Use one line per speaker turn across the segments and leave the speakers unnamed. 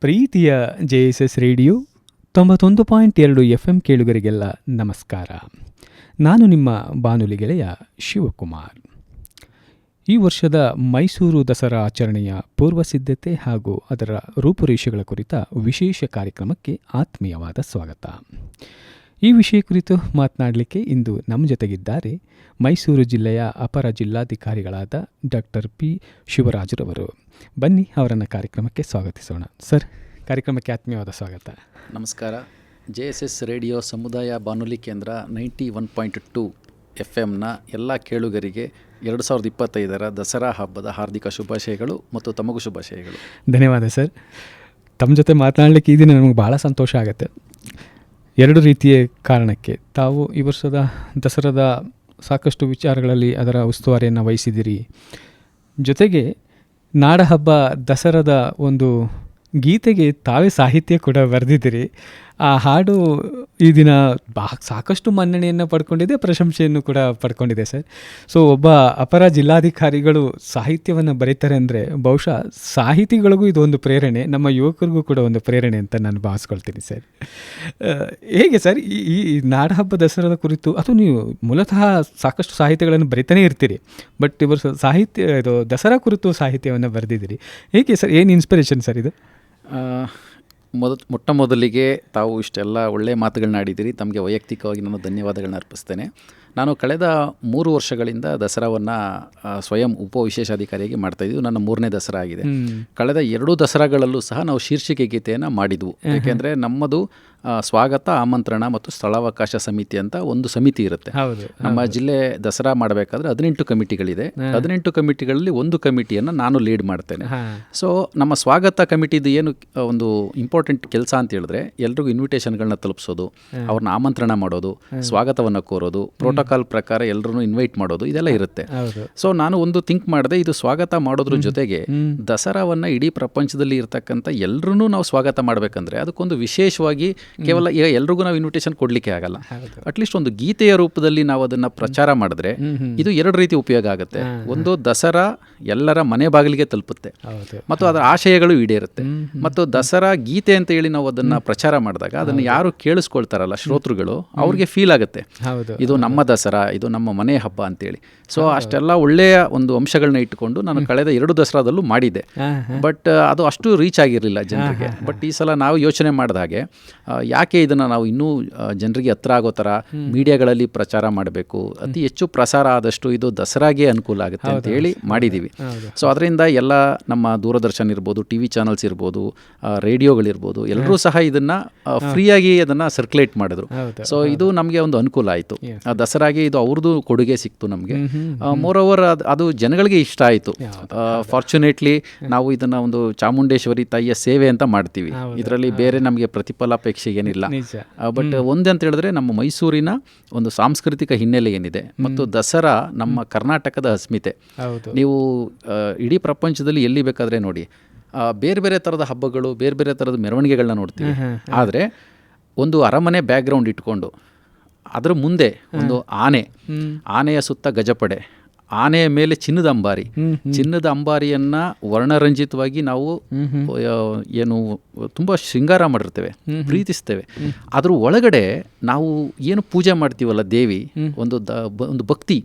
ಪ್ರೀತಿಯ J S S radio ತೊಂಬತ್ತೊಂದು point ಎರಡು ಎಫ್ ಎಂ ಕೇಳುಗರಿಗೆಲ್ಲ ನಮಸ್ಕಾರ. ನಾನು ನಿಮ್ಮ ಬಾನುಲಿ ಗೆಳೆಯ ಶಿವಕುಮಾರ್. ಈ ವರ್ಷದ ಮೈಸೂರು ದಸರಾ ಆಚರಣೆಯ ಪೂರ್ವ ಸಿದ್ಧತೆ ಹಾಗೂ ಅದರ ರೂಪುರೇಷೆಗಳ ಕುರಿತ ವಿಶೇಷ ಕಾರ್ಯಕ್ರಮಕ್ಕೆ ಆತ್ಮೀಯವಾದ ಸ್ವಾಗತ. ಈ ವಿಷಯ ಕುರಿತು ಮಾತನಾಡಲಿಕ್ಕೆ ಇಂದು ನಮ್ಮ ಜೊತೆಗಿದ್ದಾರೆ ಮೈಸೂರು ಜಿಲ್ಲೆಯ ಅಪರ ಜಿಲ್ಲಾಧಿಕಾರಿಗಳಾದ ಡಾಕ್ಟರ್ ಪಿ ಶಿವರಾಜರವರು. ಬನ್ನಿ ಅವರನ್ನು ಕಾರ್ಯಕ್ರಮಕ್ಕೆ ಸ್ವಾಗತಿಸೋಣ. ಸರ್ ಕಾರ್ಯಕ್ರಮಕ್ಕೆ ಆತ್ಮೀಯವಾದ ಸ್ವಾಗತ.
ನಮಸ್ಕಾರ. ಜೆ ಎಸ್ ಎಸ್ ರೇಡಿಯೋ ಸಮುದಾಯ ಬಾನುಲಿ ಕೇಂದ್ರ ninety one point two F ಎಮ್ನ ಎಲ್ಲ ಕೇಳುಗರಿಗೆ ಎರಡು ಸಾವಿರದ ಇಪ್ಪತ್ತೈದರ ದಸರಾ ಹಬ್ಬದ ಹಾರ್ದಿಕ ಶುಭಾಶಯಗಳು ಮತ್ತು ತಮಗೂ ಶುಭಾಶಯಗಳು.
ಧನ್ಯವಾದ ಸರ್. ತಮ್ಮ ಜೊತೆ ಮಾತನಾಡಲಿಕ್ಕೆ ಈ ದಿನ ನಮಗೆ ಭಾಳ ಸಂತೋಷ ಆಗುತ್ತೆ. ಎರಡು ರೀತಿಯ ಕಾರಣಕ್ಕೆ. ತಾವು ಈ ವರ್ಷದ ದಸರಾದ ಸಾಕಷ್ಟು ವಿಚಾರಗಳಲ್ಲಿ ಅದರ ಉಸ್ತುವಾರಿಯನ್ನು ವಹಿಸಿದಿರಿ ಜೊತೆಗೆ ನಾಡಹಬ್ಬ ದಸರಾದ ಒಂದು ಗೀತೆಗೆ ತಾವೇ ಸಾಹಿತ್ಯ ಕೂಡ ಬರೆದಿದ್ದೀರಿ. ಆ ಹಾಡು ಈ ದಿನ ಬಾ, ಸಾಕಷ್ಟು ಮನ್ನಣೆಯನ್ನು ಪಡ್ಕೊಂಡಿದೆ, ಪ್ರಶಂಸೆಯನ್ನು ಕೂಡ ಪಡ್ಕೊಂಡಿದೆ ಸರ್. ಸೊ ಒಬ್ಬ ಅಪರ ಜಿಲ್ಲಾಧಿಕಾರಿಗಳು ಸಾಹಿತ್ಯವನ್ನು ಬರೀತಾರೆ ಅಂದರೆ ಬಹುಶಃ ಸಾಹಿತಿಗಳಿಗೂ ಇದೊಂದು ಪ್ರೇರಣೆ, ನಮ್ಮ ಯುವಕರಿಗೂ ಕೂಡ ಒಂದು ಪ್ರೇರಣೆ ಅಂತ ನಾನು ಭಾವಿಸ್ಕೊಳ್ತೀನಿ ಸರ್. ಹೇಗೆ ಸರ್, ಈ ನಾಡಹಬ್ಬ ದಸರಾದ ಕುರಿತು, ಅದು ನೀವು ಮೂಲತಃ ಸಾಕಷ್ಟು ಸಾಹಿತ್ಯಗಳನ್ನು ಬರಿತಾನೇ ಇರ್ತೀರಿ, ಬಟ್ ಇವರು ಸಾಹಿತ್ಯ, ಇದು ದಸರಾ ಕುರಿತು ಸಾಹಿತ್ಯವನ್ನು ಬರೆದಿದ್ದೀರಿ. ಹೇಗೆ ಸರ್, ಏನು ಇನ್ಸ್ಪಿರೇಷನ್ ಸರ್ ಇದು?
ಮೊದ ಮೊಟ್ಟ ಮೊದಲಿಗೆ ತಾವು ಇಷ್ಟೆಲ್ಲ ಒಳ್ಳೆಯ ಮಾತುಗಳನ್ನ ಆಡಿದ್ದೀರಿ. ತಮಗೆ ವೈಯಕ್ತಿಕವಾಗಿ ನಾನು ಧನ್ಯವಾದಗಳನ್ನ ಅರ್ಪಿಸ್ತೇನೆ. ನಾನು ಕಳೆದ ಮೂರು ವರ್ಷಗಳಿಂದ ದಸರಾವನ್ನು ಸ್ವಯಂ ಉಪ ವಿಶೇಷಾಧಿಕಾರಿಯಾಗಿ ಮಾಡ್ತಾಯಿದ್ದೀವಿ ನನ್ನ ಮೂರನೇ ದಸರಾ ಆಗಿದೆ. ಕಳೆದ ಎರಡು ದಸರಾಗಳಲ್ಲೂ ಸಹ ನಾವು ಶೀರ್ಷಿಕೆ ಗೀತೆಯನ್ನು ಮಾಡಿದ್ವು. ಯಾಕೆಂದರೆ ನಮ್ಮದು ಸ್ವಾಗತ ಆಮಂತ್ರಣ ಮತ್ತು ಸ್ಥಳಾವಕಾಶ ಸಮಿತಿ ಅಂತ ಒಂದು ಸಮಿತಿ ಇರುತ್ತೆ. ನಮ್ಮ ಜಿಲ್ಲೆ ದಸರಾ ಮಾಡಬೇಕಾದ್ರೆ ಹದಿನೆಂಟು ಕಮಿಟಿಗಳಿದೆ. ಹದಿನೆಂಟು ಕಮಿಟಿಗಳಲ್ಲಿ ಒಂದು ಕಮಿಟಿಯನ್ನು ನಾನು ಲೀಡ್ ಮಾಡ್ತೇನೆ. ಸೊ ನಮ್ಮ ಸ್ವಾಗತ ಕಮಿಟಿದು ಏನು ಒಂದು ಇಂಪಾರ್ಟೆಂಟ್ ಕೆಲಸ ಅಂತ ಹೇಳಿದ್ರೆ ಎಲ್ರಿಗೂ ಇನ್ವಿಟೇಷನ್ಗಳನ್ನ ತಲುಪಿಸೋದು ಅವ್ರನ್ನ ಆಮಂತ್ರಣ ಮಾಡೋದು ಸ್ವಾಗತವನ್ನು ಕೋರೋದು ಪ್ರೋಟೋಕಾಲ್ ಪ್ರಕಾರ ಎಲ್ಲರೂ ಇನ್ವೈಟ್ ಮಾಡೋದು ಇದೆಲ್ಲ ಇರುತ್ತೆ. ಸೊ ನಾನು ಒಂದು ಥಿಂಕ್ ಮಾಡಿದೆ ಇದು ಸ್ವಾಗತ ಮಾಡೋದ್ರ ಜೊತೆಗೆ ದಸರಾವನ್ನ ಇಡೀ ಪ್ರಪಂಚದಲ್ಲಿ ಇರ್ತಕ್ಕಂಥ ಎಲ್ಲರೂ ನಾವು ಸ್ವಾಗತ ಮಾಡಬೇಕಂದ್ರೆ ಅದಕ್ಕೊಂದು ವಿಶೇಷವಾಗಿ ಕೇವಲ ಈಗ ಎಲ್ರಿಗೂ ನಾವು ಇನ್ವಿಟೇಷನ್ ಕೊಡ್ಲಿಕ್ಕೆ ಆಗಲ್ಲ. ಅಟ್ಲೀಸ್ಟ್ ಒಂದು ಗೀತೆಯ ರೂಪದಲ್ಲಿ ನಾವು ಅದನ್ನ ಪ್ರಚಾರ ಮಾಡಿದ್ರೆ ಇದು ಎರಡು ರೀತಿ ಉಪಯೋಗ ಆಗುತ್ತೆ. ಒಂದು ದಸರಾ ಎಲ್ಲರ ಮನೆ ಬಾಗಿಲಿಗೆ ತಲುಪುತ್ತೆ. ಮತ್ತು ಅದರ ಆಶಯಗಳು ಈಡೇರುತ್ತೆ. ಮತ್ತು ದಸರಾ ಗೀತೆ ಅಂತ ಹೇಳಿ ನಾವು ಅದನ್ನ ಪ್ರಚಾರ ಮಾಡಿದಾಗ ಅದನ್ನ ಯಾರು ಕೇಳಿಸ್ಕೊಳ್ತಾರಲ್ಲ ಶ್ರೋತೃಗಳು ಅವ್ರಿಗೆ ಫೀಲ್ ಆಗುತ್ತೆ. ಇದು ನಮ್ಮ ದಸರಾ ಇದು ನಮ್ಮ ಮನೆ ಹಬ್ಬ ಅಂತೇಳಿ ಸೊ ಅಷ್ಟೆಲ್ಲ ಒಳ್ಳೆಯ ಒಂದು ಅಂಶಗಳನ್ನ ಇಟ್ಟುಕೊಂಡು ನಾನು ಕಳೆದ ಎರಡು ದಸರಾದಲ್ಲೂ
ಮಾಡಿದೆ.
ಬಟ್ ಅದು ಅಷ್ಟು ರೀಚ್ ಆಗಿರಲಿಲ್ಲ ಜನರಿಗೆ. ಬಟ್ ಈ ಸಲ ನಾವು ಯೋಚನೆ ಮಾಡಿದ ಹಾಗೆ ಯಾಕೆ ಇದನ್ನು ನಾವು ಇನ್ನೂ ಜನರಿಗೆ ಹತ್ರ ಆಗೋ ಥರ ಮೀಡಿಯಾಗಳಲ್ಲಿ ಪ್ರಚಾರ ಮಾಡಬೇಕು? ಅತಿ ಹೆಚ್ಚು ಪ್ರಸಾರ ಆದಷ್ಟು ಇದು ದಸರಾಗೆ ಅನುಕೂಲ ಆಗುತ್ತೆ ಅಂತ ಹೇಳಿ ಮಾಡಿದ್ದೀವಿ ಸೊ ಅದರಿಂದ ಎಲ್ಲ ನಮ್ಮ ದೂರದರ್ಶನ ಇರ್ಬೋದು ಟಿ ವಿ ಚಾನಲ್ಸ್ ಇರ್ಬೋದು ರೇಡಿಯೋಗಳಿರ್ಬೋದು ಎಲ್ಲರೂ ಸಹ ಇದನ್ನು ಫ್ರೀಯಾಗಿ ಅದನ್ನು ಸರ್ಕ್ಯುಲೇಟ್ ಮಾಡಿದ್ರು. ಸೊ ಇದು ನಮಗೆ ಒಂದು ಅನುಕೂಲ ಆಯಿತು. ದಸರಾಗೆ ಇದು ಅವ್ರದ್ದು ಕೊಡುಗೆ ಸಿಕ್ತು ನಮಗೆ. ಮೋರ್ ಓವರ್ ಅದು ಜನಗಳಿಗೆ ಇಷ್ಟ ಆಯಿತು. ಫಾರ್ಚುನೇಟ್ಲಿ ನಾವು ಇದನ್ನ ಒಂದು ಚಾಮುಂಡೇಶ್ವರಿ ತಾಯಿಯ ಸೇವೆ ಅಂತ ಮಾಡ್ತೀವಿ. ಇದರಲ್ಲಿ ಬೇರೆ ನಮಗೆ ಪ್ರತಿಫಲಾಪೇಕ್ಷೆ ಏನಿಲ್ಲ. ಬಟ್ ಅಂತ ಹೇಳಿದ್ರೆ ನಮ್ಮ ಮೈಸೂರಿನ ಒಂದು ಸಾಂಸ್ಕೃತಿಕ ಹಿನ್ನೆಲೆ ಏನಿದೆ ಮತ್ತು ದಸರಾ ನಮ್ಮ ಕರ್ನಾಟಕದ ಅಸ್ಮಿತೆ. ನೀವು ಇಡೀ ಪ್ರಪಂಚದಲ್ಲಿ ಎಲ್ಲಿ ಬೇಕಾದ್ರೆ ನೋಡಿ ಬೇರೆ ಬೇರೆ ತರದ ಹಬ್ಬಗಳು ಬೇರೆ ಬೇರೆ ತರದ ಮೆರವಣಿಗೆಗಳನ್ನ ನೋಡ್ತೀವಿ. ಆದರೆ ಒಂದು ಅರಮನೆ ಬ್ಯಾಕ್ಗ್ರೌಂಡ್ ಇಟ್ಕೊಂಡು ಅದರ ಮುಂದೆ ಒಂದು ಆನೆ ಆನೆಯ ಸುತ್ತ ಗಜಪಡೆ ಆನೆಯ ಮೇಲೆ ಚಿನ್ನದ ಅಂಬಾರಿ. ಚಿನ್ನದ ಅಂಬಾರಿಯನ್ನ ವರ್ಣರಂಜಿತವಾಗಿ ನಾವು ಏನು ತುಂಬಾ ಶೃಂಗಾರ ಮಾಡಿರ್ತೇವೆ ಪ್ರೀತಿಸ್ತೇವೆ. ಅದ್ರ ಒಳಗಡೆ ನಾವು ಏನು ಪೂಜೆ ಮಾಡ್ತೀವಲ್ಲ ದೇವಿ ಒಂದು ಒಂದು ಭಕ್ತಿ.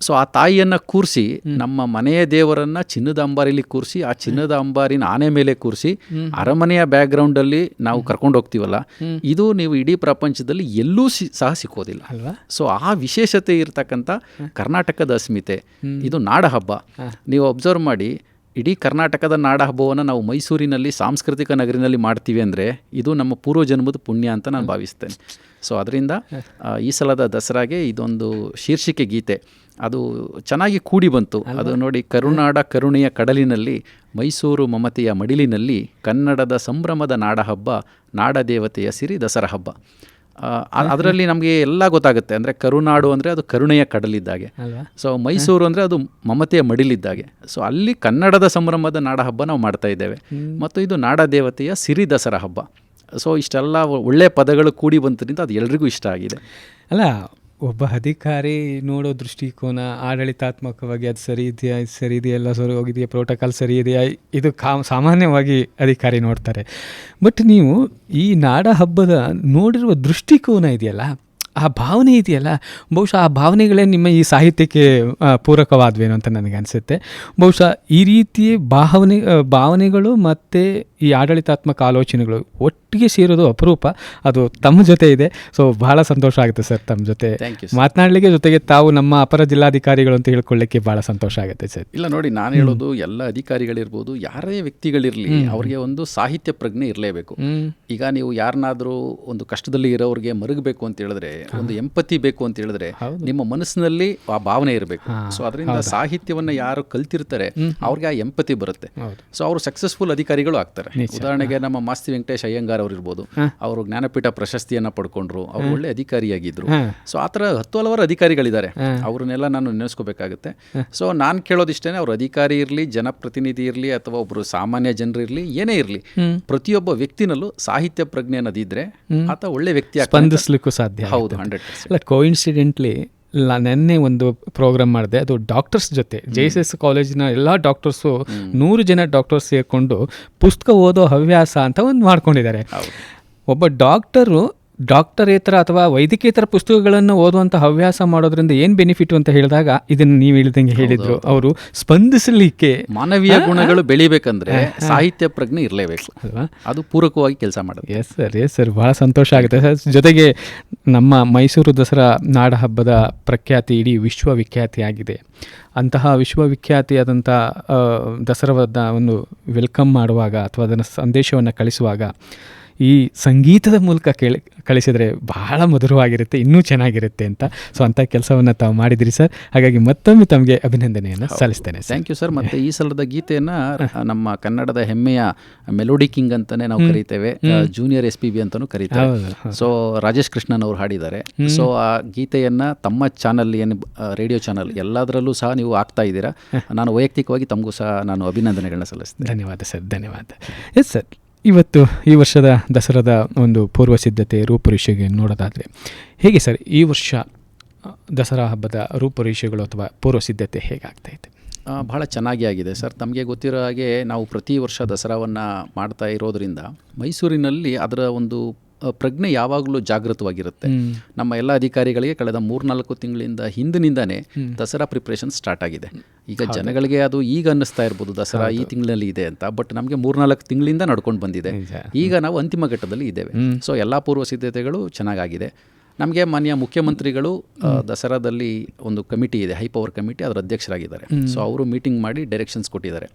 ಸೊ ಆ ತಾಯಿಯನ್ನ ಕೂರಿಸಿ ನಮ್ಮ ಮನೆಯ ದೇವರನ್ನ ಚಿನ್ನದ ಅಂಬಾರಿಲಿ ಕೂರಿಸಿ ಆ ಚಿನ್ನದ ಅಂಬಾರಿನ ಆನೆ ಮೇಲೆ ಕೂರಿಸಿ ಅರಮನೆಯ ಬ್ಯಾಕ್ಗ್ರೌಂಡ್ ಅಲ್ಲಿ ನಾವು ಕರ್ಕೊಂಡು ಹೋಗ್ತೀವಲ್ಲ ಇದು ನೀವು ಇಡೀ ಪ್ರಪಂಚದಲ್ಲಿ ಎಲ್ಲೂ ಸಹ ಸಿಕ್ಕೋದಿಲ್ಲ. ಸೊ ಆ ವಿಶೇಷತೆ ಇರತಕ್ಕಂಥ ಕರ್ನಾಟಕದ ಅಸ್ಮಿತೆ. ಇದು ನಾಡ ಹಬ್ಬ. ನೀವು ಅಬ್ಸರ್ವ್ ಮಾಡಿ ಇಡೀ ಕರ್ನಾಟಕದ ನಾಡ ಹಬ್ಬವನ್ನು ನಾವು ಮೈಸೂರಿನಲ್ಲಿ ಸಾಂಸ್ಕೃತಿಕ ನಗರಿನಲ್ಲಿ ಮಾಡ್ತೀವಿ ಅಂದರೆ ಇದು ನಮ್ಮ ಪೂರ್ವಜನ್ಮದ ಪುಣ್ಯ ಅಂತ ನಾನು ಭಾವಿಸ್ತೇನೆ. ಸೊ ಅದರಿಂದ ಈ ಸಲದ ದಸರಾಗೆ ಇದೊಂದು ಶೀರ್ಷಿಕೆ ಗೀತೆ. ಅದು ಚೆನ್ನಾಗಿ ಕೂಡಿ ಬಂತು. ಅದು ನೋಡಿ ಕರುನಾಡ ಕರುಣೆಯ ಕಡಲಿನಲ್ಲಿ ಮೈಸೂರು ಮಮತೆಯ ಮಡಿಲಿನಲ್ಲಿ ಕನ್ನಡದ ಸಂಭ್ರಮದ ನಾಡಹಬ್ಬ ನಾಡದೇವತೆಯ ಸಿರಿ ದಸರಾ ಹಬ್ಬ. ಅದರಲ್ಲಿ ನಮಗೆ ಎಲ್ಲ ಗೊತ್ತಾಗುತ್ತೆ. ಅಂದರೆ ಕರುನಾಡು ಅಂದರೆ ಅದು ಕರುಣೆಯ ಕಡಲಿದ್ದಾಗೆ. ಸೊ ಮೈಸೂರು ಅಂದರೆ ಅದು ಮಮತೆಯ ಮಡಿಲಿದ್ದಾಗೆ. ಸೊ ಅಲ್ಲಿ ಕನ್ನಡದ ಸಂಭ್ರಮದ ನಾಡ ಹಬ್ಬ ನಾವು ಮಾಡ್ತಾ ಇದ್ದೇವೆ. ಮತ್ತು ಇದು ನಾಡ ದೇವತೆಯ ಸಿರಿ ದಸರಾ ಹಬ್ಬ. ಸೊ ಇಷ್ಟೆಲ್ಲ ಒಳ್ಳೆಯ ಪದಗಳು ಕೂಡಿ ಬಂತರಿಂದ ಅದು ಎಲ್ರಿಗೂ ಇಷ್ಟ ಆಗಿದೆ.
ಅಲ್ಲ ಒಬ್ಬ ಅಧಿಕಾರಿ ನೋಡೋ ದೃಷ್ಟಿಕೋನ ಆಡಳಿತಾತ್ಮಕವಾಗಿ ಅದು ಸರಿ ಇದೆಯಾ, ಇದು ಸರಿ ಇದೆಯಲ್ಲ ಸರಿ ಹೋಗಿದೆಯಾ ಪ್ರೋಟೋಕಾಲ್ ಸರಿ ಇದೆಯಾ, ಇದು ಕಾ, ಸಾಮಾನ್ಯವಾಗಿ ಅಧಿಕಾರಿ ನೋಡ್ತಾರೆ. ಬಟ್ ನೀವು ಈ ನಾಡ ಹಬ್ಬದ ನೋಡಿರುವ ದೃಷ್ಟಿಕೋನ ಇದೆಯಲ್ಲ, ಆ ಭಾವನೆ ಇದೆಯಲ್ಲ, ಬಹುಶಃ ಆ ಭಾವನೆಗಳೇ ನಿಮ್ಮ ಈ ಸಾಹಿತ್ಯಕ್ಕೆ ಪೂರಕವಾದವೇನು ಅಂತ ನನಗೆ ಅನಿಸುತ್ತೆ. ಬಹುಶಃ ಈ ರೀತಿ ಭಾವನೆ, ಭಾವನೆಗಳು ಮತ್ತು ಈ ಆಡಳಿತಾತ್ಮಕ ಆಲೋಚನೆಗಳು ಒಟ್ಟಿಗೆ ಸೇರೋದು ಅಪರೂಪ. ಅದು ತಮ್ಮ ಜೊತೆ ಇದೆ. ಸೊ ಬಹಳ ಸಂತೋಷ ಆಗುತ್ತೆ ಸರ್ ತಮ್ಮ ಜೊತೆ ಮಾತನಾಡಲಿಕ್ಕೆ ಜೊತೆಗೆ ತಾವು ನಮ್ಮ ಅಪರ ಜಿಲ್ಲಾಧಿಕಾರಿಗಳು ಅಂತ ಹೇಳ್ಕೊಳ್ಳಿಕ್ಕೆ ಬಹಳ ಸಂತೋಷ ಆಗುತ್ತೆ ಸರ್.
ಇಲ್ಲ ನೋಡಿ ನಾನು ಹೇಳೋದು ಎಲ್ಲ ಅಧಿಕಾರಿಗಳಿರ್ಬೋದು ಯಾರೇ ವ್ಯಕ್ತಿಗಳಿರಲಿ ಅವರಿಗೆ ಒಂದು ಸಾಹಿತ್ಯ ಪ್ರಜ್ಞೆ ಇರಲೇಬೇಕು. ಈಗ ನೀವು ಯಾರನ್ನಾದರೂ ಒಂದು ಕಷ್ಟದಲ್ಲಿ ಇರೋರಿಗೆ ಮರುಗಬೇಕು ಅಂತ ಹೇಳಿದ್ರೆ ಒಂದು ಎಂಪತಿ ಬೇಕು ಅಂತ ಹೇಳಿದ್ರೆ ನಿಮ್ಮ ಮನಸ್ಸಿನಲ್ಲಿ ಆ ಭಾವನೆ ಇರಬೇಕು. ಸೊ ಅದರಿಂದ ಸಾಹಿತ್ಯವನ್ನ ಯಾರು ಕಲ್ತಿರ್ತಾರೆ ಅವ್ರಿಗೆ ಆ ಎಂಪತಿ ಬರುತ್ತೆ. ಸೊ ಅವರು ಸಕ್ಸಸ್ಫುಲ್ ಅಧಿಕಾರಿಗಳು ಆಗ್ತಾರೆ. ಉದಾಹರಣೆಗೆ ನಮ್ಮ ಮಾಸ್ತಿ ವೆಂಕಟೇಶ್ ಅಯ್ಯಂಗಾರ್ ಅವರು ಇರ್ಬೋದು ಅವರು ಜ್ಞಾನಪೀಠ ಪ್ರಶಸ್ತಿಯನ್ನ ಪಡ್ಕೊಂಡ್ರು. ಅವ್ರು ಒಳ್ಳೆ ಅಧಿಕಾರಿಯಾಗಿದ್ರು. ಸೊ ಆ ಥರ ಹತ್ತು ಹಲವಾರು ಅಧಿಕಾರಿಗಳಿದ್ದಾರೆ. ಅವ್ರನ್ನೆಲ್ಲ ನಾನು ನೆನೆಸ್ಕೋಬೇಕಾಗುತ್ತೆ. ಸೊ ನಾನು ಕೇಳೋದಿಷ್ಟೇ ಅವ್ರ ಅಧಿಕಾರಿ ಇರಲಿ ಜನಪ್ರತಿನಿಧಿ ಇರಲಿ ಅಥವಾ ಒಬ್ಬರು ಸಾಮಾನ್ಯ ಜನರಿರಲಿ ಏನೇ ಇರಲಿ ಪ್ರತಿಯೊಬ್ಬ ವ್ಯಕ್ತಿನಲ್ಲೂ ಸಾಹಿತ್ಯ ಪ್ರಜ್ಞೆ ಅನ್ನೋದಿದ್ರೆ ಆತ ಒಳ್ಳೆ ವ್ಯಕ್ತಿ
ಸ್ಪಂದಿಸ್ಲಿಕ್ಕೂ ಸಾಧ್ಯ
ಹೌದು ಹಂಡ್ರೆಡ್
ಕೋಇನ್ಸಿಡೆಂಟ್ಲಿ ನೆನ್ನೆ ಒಂದು ಪ್ರೋಗ್ರಾಮ್ ಮಾಡಿದೆ. ಅದು ಡಾಕ್ಟರ್ಸ್ ಜೊತೆ. ಜೆ ಎಸ್ ಎಸ್ ಕಾಲೇಜಿನ ಎಲ್ಲ ಡಾಕ್ಟರ್ಸು ನೂರು ಜನ ಡಾಕ್ಟರ್ಸ್ ಸೇರಿಕೊಂಡು ಪುಸ್ತಕ ಓದೋ ಹವ್ಯಾಸ ಅಂತ ಒಂದು ಮಾಡ್ಕೊಂಡಿದ್ದಾರೆ. ಒಬ್ಬ ಡಾಕ್ಟರು ಡಾಕ್ಟರೇತರ ಅಥವಾ ವೈದ್ಯಕೇತರ ಪುಸ್ತಕಗಳನ್ನು ಓದುವಂಥ ಹವ್ಯಾಸ ಮಾಡೋದ್ರಿಂದ ಏನು ಬೆನಿಫಿಟ್ ಅಂತ ಹೇಳಿದಾಗ ಇದನ್ನು ನೀವು ಹೇಳಿದಂಗೆ ಹೇಳಿದ್ರು. ಅವರು ಸ್ಪಂದಿಸಲಿಕ್ಕೆ
ಮಾನವೀಯ ಗುಣಗಳು ಬೆಳಿಬೇಕಂದ್ರೆ ಸಾಹಿತ್ಯ ಪ್ರಜ್ಞೆ ಇರಲೇಬೇಕು.
ಅಲ್ವಾ?
ಅದು ಪೂರಕವಾಗಿ ಕೆಲಸ ಮಾಡೋದು
ಎಸ್ ಸರ್ ಎಸ್ ಸರ್ ಭಾಳ ಸಂತೋಷ ಆಗುತ್ತೆ. ಸರ್ ಜೊತೆಗೆ ನಮ್ಮ ಮೈಸೂರು ದಸರಾ ನಾಡ ಹಬ್ಬದ ಪ್ರಖ್ಯಾತಿ ಇಡೀ ವಿಶ್ವವಿಖ್ಯಾತಿಯಾಗಿದೆ. ಅಂತಹ ವಿಶ್ವವಿಖ್ಯಾತಿಯಾದಂಥ ದಸರಾವನ್ನು ವೆಲ್ಕಮ್ ಮಾಡುವಾಗ ಅಥವಾ ಅದನ್ನು ಸಂದೇಶವನ್ನು ಕಳಿಸುವಾಗ ಈ ಸಂಗೀತದ ಮೂಲಕ ಕೇಳಿ ಕಳಿಸಿದರೆ ಬಹಳ ಮಧುರವಾಗಿರುತ್ತೆ ಇನ್ನೂ ಚೆನ್ನಾಗಿರುತ್ತೆ ಅಂತ. ಸೊ ಅಂಥ ಕೆಲಸವನ್ನು ತಾವು ಮಾಡಿದಿರಿ ಸರ್. ಹಾಗಾಗಿ ಮತ್ತೊಮ್ಮೆ ತಮಗೆ ಅಭಿನಂದನೆಯನ್ನು ಸಲ್ಲಿಸ್ತೇನೆ
ಥ್ಯಾಂಕ್ ಯು ಸರ್ ಮತ್ತೆ ಈ ಸಲದ ಗೀತೆಯನ್ನು ನಮ್ಮ ಕನ್ನಡದ ಹೆಮ್ಮೆಯ ಮೆಲೋಡಿ ಕಿಂಗ್ ಅಂತಲೇ ನಾವು ಕರಿತೇವೆ. ಜೂನಿಯರ್ ಎಸ್ ಪಿ ಬಿ ಅಂತಲೂ ಕರಿತೇವೆ ಸೊ ರಾಜೇಶ್ ಕೃಷ್ಣನ್ ಅವರು ಹಾಡಿದ್ದಾರೆ. ಸೊ ಆ ಗೀತೆಯನ್ನು ತಮ್ಮ ಚಾನಲ್ ಏನು ರೇಡಿಯೋ ಚಾನಲ್ ಎಲ್ಲದರಲ್ಲೂ ಸಹ ನೀವು ಆಗ್ತಾ ಇದ್ದೀರಾ. ನಾನು ವೈಯಕ್ತಿಕವಾಗಿ ತಮಗೂ ಸಹ ನಾನು ಅಭಿನಂದನೆಗಳನ್ನ ಸಲ್ಲಿಸ್ತೇನೆ.
ಧನ್ಯವಾದ ಸರ್ ಧನ್ಯವಾದ. ಎಸ್ ಸರ್ ಇವತ್ತು ಈ ವರ್ಷದ ದಸರಾದ ಒಂದು ಪೂರ್ವ ಸಿದ್ಧತೆ ರೂಪುರೇಷೆಗೆ ನೋಡೋದಾದರೆ, ಹೇಗೆ ಸರ್ ಈ ವರ್ಷ ದಸರಾ ಹಬ್ಬದ ರೂಪುರೇಷೆಗಳು ಅಥವಾ ಪೂರ್ವ ಸಿದ್ಧತೆ ಹೇಗಾಗ್ತಾ ಇದೆ?
ಬಹಳ ಚೆನ್ನಾಗಿ ಆಗಿದೆ ಸರ್. ತಮಗೆ ಗೊತ್ತಿರೋ ಹಾಗೆ ನಾವು ಪ್ರತಿ ವರ್ಷ ದಸರಾವನ್ನು ಮಾಡ್ತಾ ಇರೋದರಿಂದ ಮೈಸೂರಿನಲ್ಲಿ ಅದರ ಒಂದು ಪ್ರಜ್ಞೆ ಯಾವಾಗಲೂ ಜಾಗೃತವಾಗಿರುತ್ತೆ. ನಮ್ಮ ಎಲ್ಲ ಅಧಿಕಾರಿಗಳಿಗೆ ಕಳೆದ ಮೂರ್ನಾಲ್ಕು ತಿಂಗಳಿಂದ ಹಿಂದಿನಿಂದಾನೇ ದಸರಾ ಪ್ರಿಪ್ರೇಷನ್ ಸ್ಟಾರ್ಟ್ ಆಗಿದೆ. ಈಗ ಜನಗಳಿಗೆ ಅದು ಈಗ ಅನ್ನಿಸ್ತಾ ಇರ್ಬೋದು ದಸರಾ ಈ ತಿಂಗಳಲ್ಲಿ ಇದೆ ಅಂತ ಬಟ್ ನಮಗೆ ಮೂರ್ನಾಲ್ಕು ತಿಂಗಳಿಂದ ನಡ್ಕೊಂಡು ಬಂದಿದೆ. ಈಗ ನಾವು ಅಂತಿಮ ಘಟ್ಟದಲ್ಲಿ ಇದ್ದೇವೆ. ಸೊ ಎಲ್ಲ ಪೂರ್ವ ಸಿದ್ಧತೆಗಳು ಚೆನ್ನಾಗಾಗಿದೆ. ನಮಗೆ ಮಾನ್ಯ ಮುಖ್ಯಮಂತ್ರಿಗಳು ದಸರಾದಲ್ಲಿ ಒಂದು ಕಮಿಟಿ ಇದೆ ಹೈ ಪವರ್ ಕಮಿಟಿ ಅದರ ಅಧ್ಯಕ್ಷರಾಗಿದ್ದಾರೆ. ಸೊ ಅವರು ಮೀಟಿಂಗ್ ಮಾಡಿ ಡೈರೆಕ್ಷನ್ಸ್ ಕೊಟ್ಟಿದ್ದಾರೆ.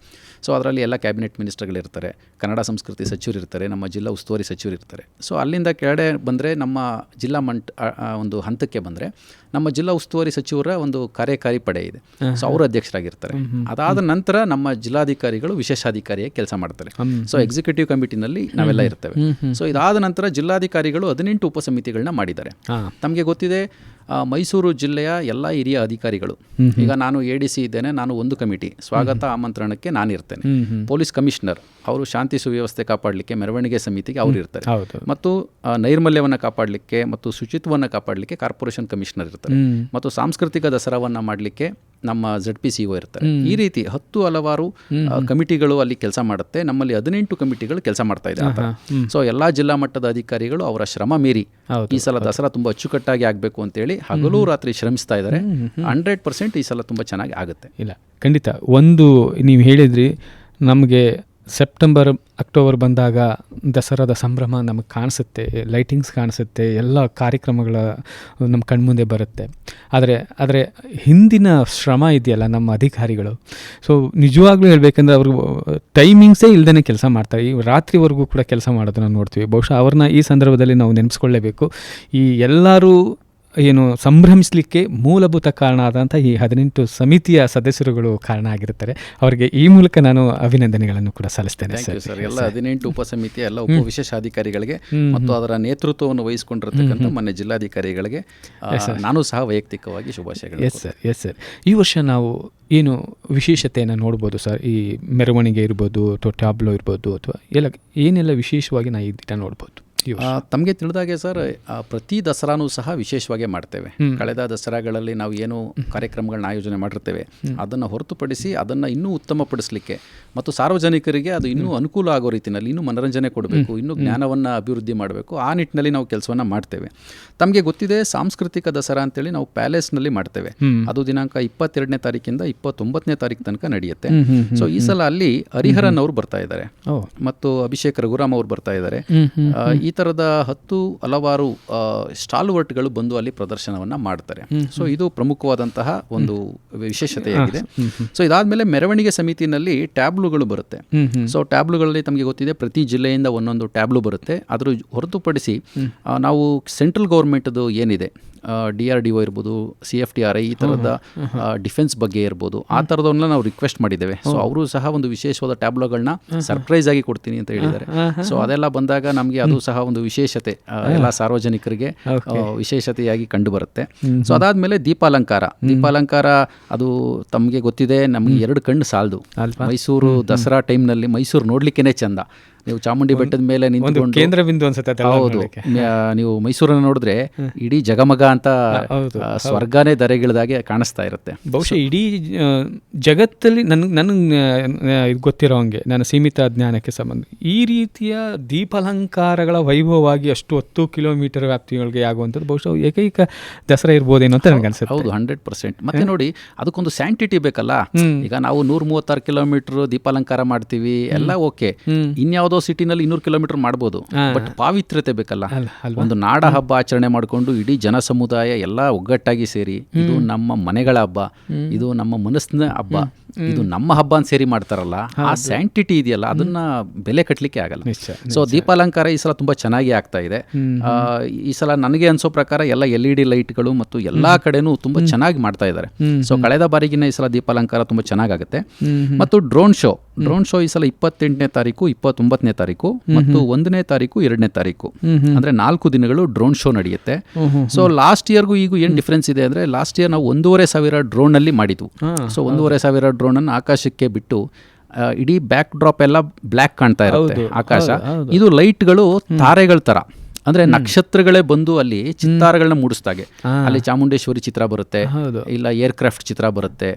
ಸೊ ಅದರಲ್ಲಿ ಎಲ್ಲ ಕ್ಯಾಬಿನೆಟ್ ಮಿನಿಸ್ಟರ್ಗಳಿರ್ತಾರೆ ಕನ್ನಡ ಸಂಸ್ಕೃತಿ ಸಚಿವರು ಇರ್ತಾರೆ ನಮ್ಮ ಜಿಲ್ಲಾ ಉಸ್ತುವಾರಿ ಸಚಿವರು ಇರ್ತಾರೆ. ಸೊ ಅಲ್ಲಿಂದ ಕೆಳಗಡೆ ಬಂದರೆ ನಮ್ಮ ಜಿಲ್ಲಾ ಮಂಟ್ ಒಂದು ಹಂತಕ್ಕೆ ಬಂದರೆ ನಮ್ಮ ಜಿಲ್ಲಾ ಉಸ್ತುವಾರಿ ಸಚಿವರ ಒಂದು ಕಾರ್ಯಕಾರಿ ಪಡೆ ಇದೆ. ಸೊ ಅವರು ಅಧ್ಯಕ್ಷರಾಗಿರ್ತಾರೆ. ಅದಾದ ನಂತರ ನಮ್ಮ ಜಿಲ್ಲಾಧಿಕಾರಿಗಳು ವಿಶೇಷಾಧಿಕಾರಿಯಾಗಿ ಕೆಲಸ ಮಾಡ್ತಾರೆ. ಸೊ ಎಕ್ಸಿಕ್ಯೂಟಿವ್ ಕಮಿಟಿನಲ್ಲಿ ನಾವೆಲ್ಲ ಇರ್ತೇವೆ. ಸೊ ಇದಾದ ನಂತರ ಜಿಲ್ಲಾಧಿಕಾರಿಗಳು ಹದಿನೆಂಟು ಉಪಸಮಿತಿಗಳನ್ನ ಮಾಡಿದ್ದಾರೆ. ತಮಗೆ ಗೊತ್ತಿದೆ ಮೈಸೂರು ಜಿಲ್ಲೆಯ ಎಲ್ಲ ಹಿರಿಯ ಅಧಿಕಾರಿಗಳು. ಈಗ ನಾನು ಎ ಡಿ ಸಿ ಇದ್ದೇನೆ ನಾನು ಒಂದು ಕಮಿಟಿ. ಸ್ವಾಗತ ಆಮಂತ್ರಣಕ್ಕೆ ನಾನು ಇರ್ತೇನೆ
ಹ್ಮ್ ಹ್ಮ್.
Police commissioner. ಅವರು ಶಾಂತಿ ಸುವ್ಯವಸ್ಥೆ ಕಾಪಾಡಲಿಕ್ಕೆ ಮೆರವಣಿಗೆ ಸಮಿತಿಗೆ ಅವರು ಇರ್ತಾರೆ. ಮತ್ತು ನೈರ್ಮಲ್ಯವನ್ನು ಕಾಪಾಡಲಿಕ್ಕೆ ಮತ್ತು ಶುಚಿತ್ವವನ್ನು ಕಾಪಾಡಲಿಕ್ಕೆ ಕಾರ್ಪೊರೇಷನ್ ಕಮಿಷನರ್ ಇರ್ತಾರೆ. ಮತ್ತು ಸಾಂಸ್ಕೃತಿಕ ದಸರಾವನ್ನು ಮಾಡಲಿಕ್ಕೆ ನಮ್ಮ ಜಡ್ ಪಿ ಸಿ ಒ ಇರ್ತಾರೆ. ಈ ರೀತಿ ಹತ್ತು ಹಲವಾರು ಕಮಿಟಿಗಳು ಅಲ್ಲಿ ಕೆಲಸ ಮಾಡುತ್ತೆ. ನಮ್ಮಲ್ಲಿ ಹದಿನೆಂಟು ಕಮಿಟಿಗಳು ಕೆಲಸ ಮಾಡ್ತಾ ಇದೆ ಸೊ ಎಲ್ಲ ಜಿಲ್ಲಾ ಮಟ್ಟದ ಅಧಿಕಾರಿಗಳು ಅವರ ಶ್ರಮ ಮೀರಿ ಈ ಸಲ ದಸರಾ ತುಂಬಾ ಅಚ್ಚುಕಟ್ಟಾಗಿ ಆಗಬೇಕು ಅಂತೇಳಿ ಹಗಲು ರಾತ್ರಿ ಶ್ರಮಿಸ್ತಾ ಇದ್ದಾರೆ. ಹಂಡ್ರೆಡ್ ಪರ್ಸೆಂಟ್ ಈ ಸಲ ತುಂಬಾ ಚೆನ್ನಾಗಿ ಆಗುತ್ತೆ.
ಇಲ್ಲ ಖಂಡಿತ. ಒಂದು ನೀವು ಹೇಳಿದ್ರಿ ನಮಗೆ ಸೆಪ್ಟೆಂಬರ್ ಅಕ್ಟೋಬರ್ ಬಂದಾಗ ದಸರಾದ ಸಂಭ್ರಮ ನಮಗೆ ಕಾಣಿಸುತ್ತೆ ಲೈಟಿಂಗ್ಸ್ ಕಾಣಿಸುತ್ತೆ, ಎಲ್ಲ ಕಾರ್ಯಕ್ರಮಗಳ ನಮ್ಮ ಕಣ್ಮುಂದೆ ಬರುತ್ತೆ. ಆದರೆ ಆದರೆ ಹಿಂದಿನ ಶ್ರಮ ಇದೆಯಲ್ಲ ನಮ್ಮ ಅಧಿಕಾರಿಗಳು. ಸೊ ನಿಜವಾಗ್ಲೂ ಹೇಳಬೇಕಂದ್ರೆ ಅವರು ಟೈಮಿಂಗ್ಸೇ ಇಲ್ಲದೇ ಕೆಲಸ ಮಾಡ್ತಾರೆ. ಈ ರಾತ್ರಿವರೆಗೂ ಕೂಡ ಕೆಲಸ ಮಾಡೋದನ್ನು ನೋಡ್ತೀವಿ. ಬಹುಶಃ ಅವ್ರನ್ನ ಈ ಸಂದರ್ಭದಲ್ಲಿ ನಾವು ನೆನೆಸ್ಕೊಳ್ಳೇಬೇಕು. ಈ ಎಲ್ಲರೂ ಏನು ಸಂಭ್ರಮಿಸಲಿಕ್ಕೆ ಮೂಲಭೂತ ಕಾರಣ ಆದಂಥ ಈ ಹದಿನೆಂಟು ಸಮಿತಿಯ ಸದಸ್ಯರುಗಳು ಕಾರಣ ಆಗಿರ್ತಾರೆ ಅವರಿಗೆ ಈ ಮೂಲಕ ನಾನು ಅಭಿನಂದನೆಗಳನ್ನು ಕೂಡ ಸಲ್ಲಿಸ್ತೇನೆ ಸರ್.
ಎಲ್ಲ ಹದಿನೆಂಟು ಉಪಸಮಿತಿ ಎಲ್ಲ ಉಪ ವಿಶೇಷ ಅಧಿಕಾರಿಗಳಿಗೆ ಮತ್ತು ಅದರ ನೇತೃತ್ವವನ್ನು ವಹಿಸಿಕೊಂಡಿರತಕ್ಕಂಥ ಮೊನ್ನೆ ಜಿಲ್ಲಾಧಿಕಾರಿಗಳಿಗೆ ನಾನು ಸಹ ವೈಯಕ್ತಿಕವಾಗಿ ಶುಭಾಶಯಗಳು
ಎಸ್ ಸರ್ ಎಸ್ ಸರ್ ಈ ವರ್ಷ ನಾವು ಏನು ವಿಶೇಷತೆಯನ್ನು ನೋಡ್ಬೋದು ಸರ್? ಈ ಮೆರವಣಿಗೆ ಇರ್ಬೋದು ಅಥವಾ ಟ್ಯಾಬ್ಲೋ ಇರ್ಬೋದು ಅಥವಾ ಎಲ್ಲ ಏನೆಲ್ಲ ವಿಶೇಷವಾಗಿ ನಾವು ಈ ದಿನ ನೋಡ್ಬೋದು?
ತಮಗೆ ತಿಳಿದಾಗೆ ಸರ್ ಪ್ರತಿ ದಸರಾನೂ ಸಹ ವಿಶೇಷವಾಗಿ ಮಾಡ್ತೇವೆ. ಕಳೆದ ದಸರಾಗಳಲ್ಲಿ ನಾವು ಏನು ಕಾರ್ಯಕ್ರಮಗಳನ್ನ ಆಯೋಜನೆ ಮಾಡಿರ್ತೇವೆ. ಅದನ್ನು ಹೊರತುಪಡಿಸಿ ಅದನ್ನು ಇನ್ನೂ ಉತ್ತಮಪಡಿಸಲಿಕ್ಕೆ ಮತ್ತು ಸಾರ್ವಜನಿಕರಿಗೆ ಅದು ಇನ್ನೂ ಅನುಕೂಲ ಆಗೋ ರೀತಿಯಲ್ಲಿ ಇನ್ನೂ ಮನರಂಜನೆ ಕೊಡಬೇಕು ಇನ್ನೂ ಜ್ಞಾನವನ್ನು ಅಭಿವೃದ್ಧಿ ಮಾಡಬೇಕು. ಆ ನಿಟ್ಟಿನಲ್ಲಿ ನಾವು ಕೆಲಸವನ್ನು ಮಾಡ್ತೇವೆ. ತಮಗೆ ಗೊತ್ತಿದೆ ಸಾಂಸ್ಕೃತಿಕ ದಸರಾ ಅಂತೇಳಿ ನಾವು ಪ್ಯಾಲೇಸ್ನಲ್ಲಿ ಮಾಡ್ತೇವೆ. ಅದು ದಿನಾಂಕ ಇಪ್ಪತ್ತೆರಡನೇ ತಾರೀಕಿಂದ ಇಪ್ಪತ್ತೊಂಬತ್ತನೇ ತಾರೀಕು ತನಕ ನಡೆಯುತ್ತೆ. ಸೊ ಈ ಸಲ ಅಲ್ಲಿ ಹರಿಹರನ್ ಅವರು ಬರ್ತಾ ಇದ್ದಾರೆ. ಮತ್ತು ಅಭಿಷೇಕ್ ರಘುರಾಮ್ ಅವರು ಬರ್ತಾ ಇದ್ದಾರೆ. ಈ ಥರದ ಹತ್ತು ಹಲವಾರು ಸ್ಟಾಲ್ವರ್ಟ್ಗಳು ಬಂದು ಅಲ್ಲಿ ಪ್ರದರ್ಶನವನ್ನ ಮಾಡ್ತಾರೆ. ಸೊ ಇದು ಪ್ರಮುಖವಾದಂತಹ ಒಂದು ವಿಶೇಷತೆಯಾಗಿದೆ ಸೊ ಇದಾದ್ಮೇಲೆ ಮೆರವಣಿಗೆ ಸಮಿತಿನಲ್ಲಿ ಟ್ಯಾಬ್ಲುಗಳು ಬರುತ್ತೆ. ಸೊ ಟ್ಯಾಬ್ಲುಗಳಲ್ಲಿ ತಮಗೆ ಗೊತ್ತಿದೆ ಪ್ರತಿ ಜಿಲ್ಲೆಯಿಂದ ಒಂದೊಂದು ಟ್ಯಾಬ್ಲು ಬರುತ್ತೆ. ಅದರ ಹೊರತುಪಡಿಸಿ ನಾವು ಸೆಂಟ್ರಲ್ ಗೌರ್ಮೆಂಟ್ದು ಏನಿದೆ ಡಿ ಆರ್ ಡಿ ಒ ಇರ್ಬೋದು C F T R I ಈ ಥರದ ಡಿಫೆನ್ಸ್ ಬಗ್ಗೆ ಇರ್ಬೋದು ಆ ಥರದವನ್ನ ನಾವು ರಿಕ್ವೆಸ್ಟ್ ಮಾಡಿದ್ದೇವೆ. ಸೊ ಅವರು ಸಹ ಒಂದು ವಿಶೇಷವಾದ ಟ್ಯಾಬ್ಲೋಗಳನ್ನ ಸರ್ಪ್ರೈಸ್ ಆಗಿ ಕೊಡ್ತೀನಿ ಅಂತ ಹೇಳಿದ್ದಾರೆ. ಸೊ ಅದೆಲ್ಲ ಬಂದಾಗ ನಮಗೆ ಅದು ಸಹ ಒಂದು ವಿಶೇಷತೆ ಎಲ್ಲ ಸಾರ್ವಜನಿಕರಿಗೆ ವಿಶೇಷತೆಯಾಗಿ ಕಂಡು ಬರುತ್ತೆ ಸೊ ಅದಾದ್ಮೇಲೆ ದೀಪಾಲಂಕಾರ. ದೀಪಾಲಂಕಾರ ಅದು ತಮಗೆ ಗೊತ್ತಿದೆ ನಮಗೆ ಎರಡು ಕಣ್ಣು ಸಾಲದು. ಮೈಸೂರು ದಸರಾ ಟೈಮ್ನಲ್ಲಿ ಮೈಸೂರು ನೋಡ್ಲಿಕ್ಕೇನೆ ಚಂದ. ನೀವು ಚಾಮುಂಡಿ ಬೆಟ್ಟದ ಮೇಲೆ ನಿಂತ್ಕೊಂಡು
ಕೇಂದ್ರ ಬಿಂದು ಅನ್ಸುತ್ತೆ
ಹೌದು. ನೀವು ಮೈಸೂರನ್ನು ನೋಡಿದ್ರೆ ಇಡೀ ಜಗಮಗ ಅಂತ ಸ್ವರ್ಗಾನೇ ದರೆಗಿಳಿದಾಗೆ ಕಾಣಿಸ್ತಾ ಇರುತ್ತೆ.
ಬಹುಶಃ ಇಡೀ ಜಗತ್ತಲ್ಲಿ ನನ್ ನನಗೆ ಇದು ಗೊತ್ತಿರೋ ಹಂಗೆ ನನ್ನ ಸೀಮಿತ ಜ್ಞಾನಕ್ಕೆ ಸಂಬಂಧ ಈ ರೀತಿಯ ದೀಪಾಲಂಕಾರಗಳ ವೈಭವವಾಗಿ ಅಷ್ಟು ಹತ್ತು ಕಿಲೋಮೀಟರ್ ವ್ಯಾಪ್ತಿಗಳಿಗೆ ಆಗುವಂಥದ್ದು ಬಹುಶಃ ಏಕೈಕ ದಸರಾ ಇರ್ಬೋದೇನೋ ಅಂತ ನನಗೆ ಅನ್ಸುತ್ತೆ.
ಹೌದು ಹಂಡ್ರೆಡ್ ಪರ್ಸೆಂಟ್. ಮತ್ತೆ ನೋಡಿ ಅದಕ್ಕೊಂದು ಸ್ಯಾಂಟಿಟಿ ಬೇಕಲ್ಲ? ಈಗ ನಾವು ನೂರ ಮೂವತ್ತಾರು ಕಿಲೋಮೀಟರ್ ದೀಪಾಲಂಕಾರ ಮಾಡ್ತೀವಿ ಎಲ್ಲ ಓಕೆ. ಇನ್ಯಾವುದೋ ಸಿಟಿನಲ್ಲಿ ಇನ್ನೂರು ಕಿಲೋಮೀಟರ್ ಮಾಡ್ಬೋದು. ಬಟ್ ಪಾವಿತ್ರ್ಯತೆ ಬೇಕಲ್ಲ. ಒಂದು ನಾಡ ಹಬ್ಬ ಆಚರಣೆ ಮಾಡಿಕೊಂಡು ಇಡೀ ಜನ ಸಮುದಾಯ ಎಲ್ಲ ಒಗ್ಗಟ್ಟಾಗಿ ಸೇರಿ ಇದು ನಮ್ಮ ಮನೆಗಳ ಹಬ್ಬ ಇದು ನಮ್ಮ ಮನಸ್ಸಿನ ಹಬ್ಬ. ಇದು ನಮ್ಮ ಹಬ್ಬ ಅಂತ ಸೇರಿ ಮಾಡ್ತಾರಲ್ಲ ಆ ಸ್ಯಾಂಟಿಟಿ ಇದೆಯಲ್ಲ ಅದನ್ನ ಬೆಲೆ ಕಟ್ಟಲಿಕ್ಕೆ ಆಗಲ್ಲ. ಸೊ ದೀಪಾಲಂಕಾರ ಈ ಸಲ ತುಂಬಾ ಚೆನ್ನಾಗಿ ಆಗ್ತಾ ಇದೆ. ಈ ಸಲ ನನಗೆ ಅನ್ಸೋ ಪ್ರಕಾರ ಎಲ್ಲ ಎಲ್ ಇ ಡಿ ಲೈಟ್ಗಳು ಮತ್ತು ಎಲ್ಲಾ ಕಡೆನೂ ತುಂಬಾ ಚೆನ್ನಾಗಿ ಮಾಡ್ತಾ ಇದ್ದಾರೆ. ಸೊ ಕಳೆದ ಬಾರಿಗಿನ ಈ ಸಲ ದೀಪಾಲಂಕಾರ ತುಂಬಾ ಚೆನ್ನಾಗಾಗುತ್ತೆ. ಮತ್ತು ಡ್ರೋನ್ ಶೋ ಡ್ರೋನ್ ಶೋ ಈ ಸಲ ಇಪ್ಪತ್ತೆಂಟನೇ ತಾರೀಕು ಇಪ್ಪತ್ತೊಂಬತ್ತನೇ ತಾರೀಕು ಮತ್ತು ಒಂದನೇ ತಾರೀಕು ಎರಡನೇ ತಾರೀಕು. ಅಂದ್ರೆ ನಾಲ್ಕು ದಿನಗಳು ಡ್ರೋನ್ ಶೋ ನಡೆಯುತ್ತೆ. ಸೊ ಲಾಸ್ಟ್ ಇಯರ್ಗೂ ಈಗ ಏನ್ ಡಿಫ್ರೆನ್ಸ್ ಇದೆ ಅಂದ್ರೆ ಲಾಸ್ಟ್ ಇಯರ್ ನಾವು ಒಂದೂವರೆ ಸಾವಿರ ಡ್ರೋನ್ ಅಲ್ಲಿ ಮಾಡಿದ್ವು. ಸೊ ಒಂದೂವರೆ ಸಾವಿರ ಡ್ರೋನ್ ಅನ್ನು ಆಕಾಶಕ್ಕೆ ಬಿಟ್ಟು ಇಡೀ ಬ್ಯಾಕ್ ಡ್ರಾಪ್ ಎಲ್ಲ ಬ್ಲ್ಯಾಕ್ ಕಾಣ್ತಾ ಇರುತ್ತೆ ಆಕಾಶ. ಇದು ಲೈಟ್ಗಳು ತಾರೆಗಳ ತರ. ಅಂದ್ರೆ ನಕ್ಷತ್ರಗಳೇ ಬಂದು ಅಲ್ಲಿ ಚಿತ್ತಾರಗಳನ್ನ ಮೂಡಿಸ್ದಾಗೆ. ಅಲ್ಲಿ ಚಾಮುಂಡೇಶ್ವರಿ ಚಿತ್ರ ಬರುತ್ತೆ
ಇಲ್ಲ
ಇಲ್ಲ ಏರ್ಕ್ರಾಫ್ಟ್ ಚಿತ್ರ ಬರುತ್ತೆ.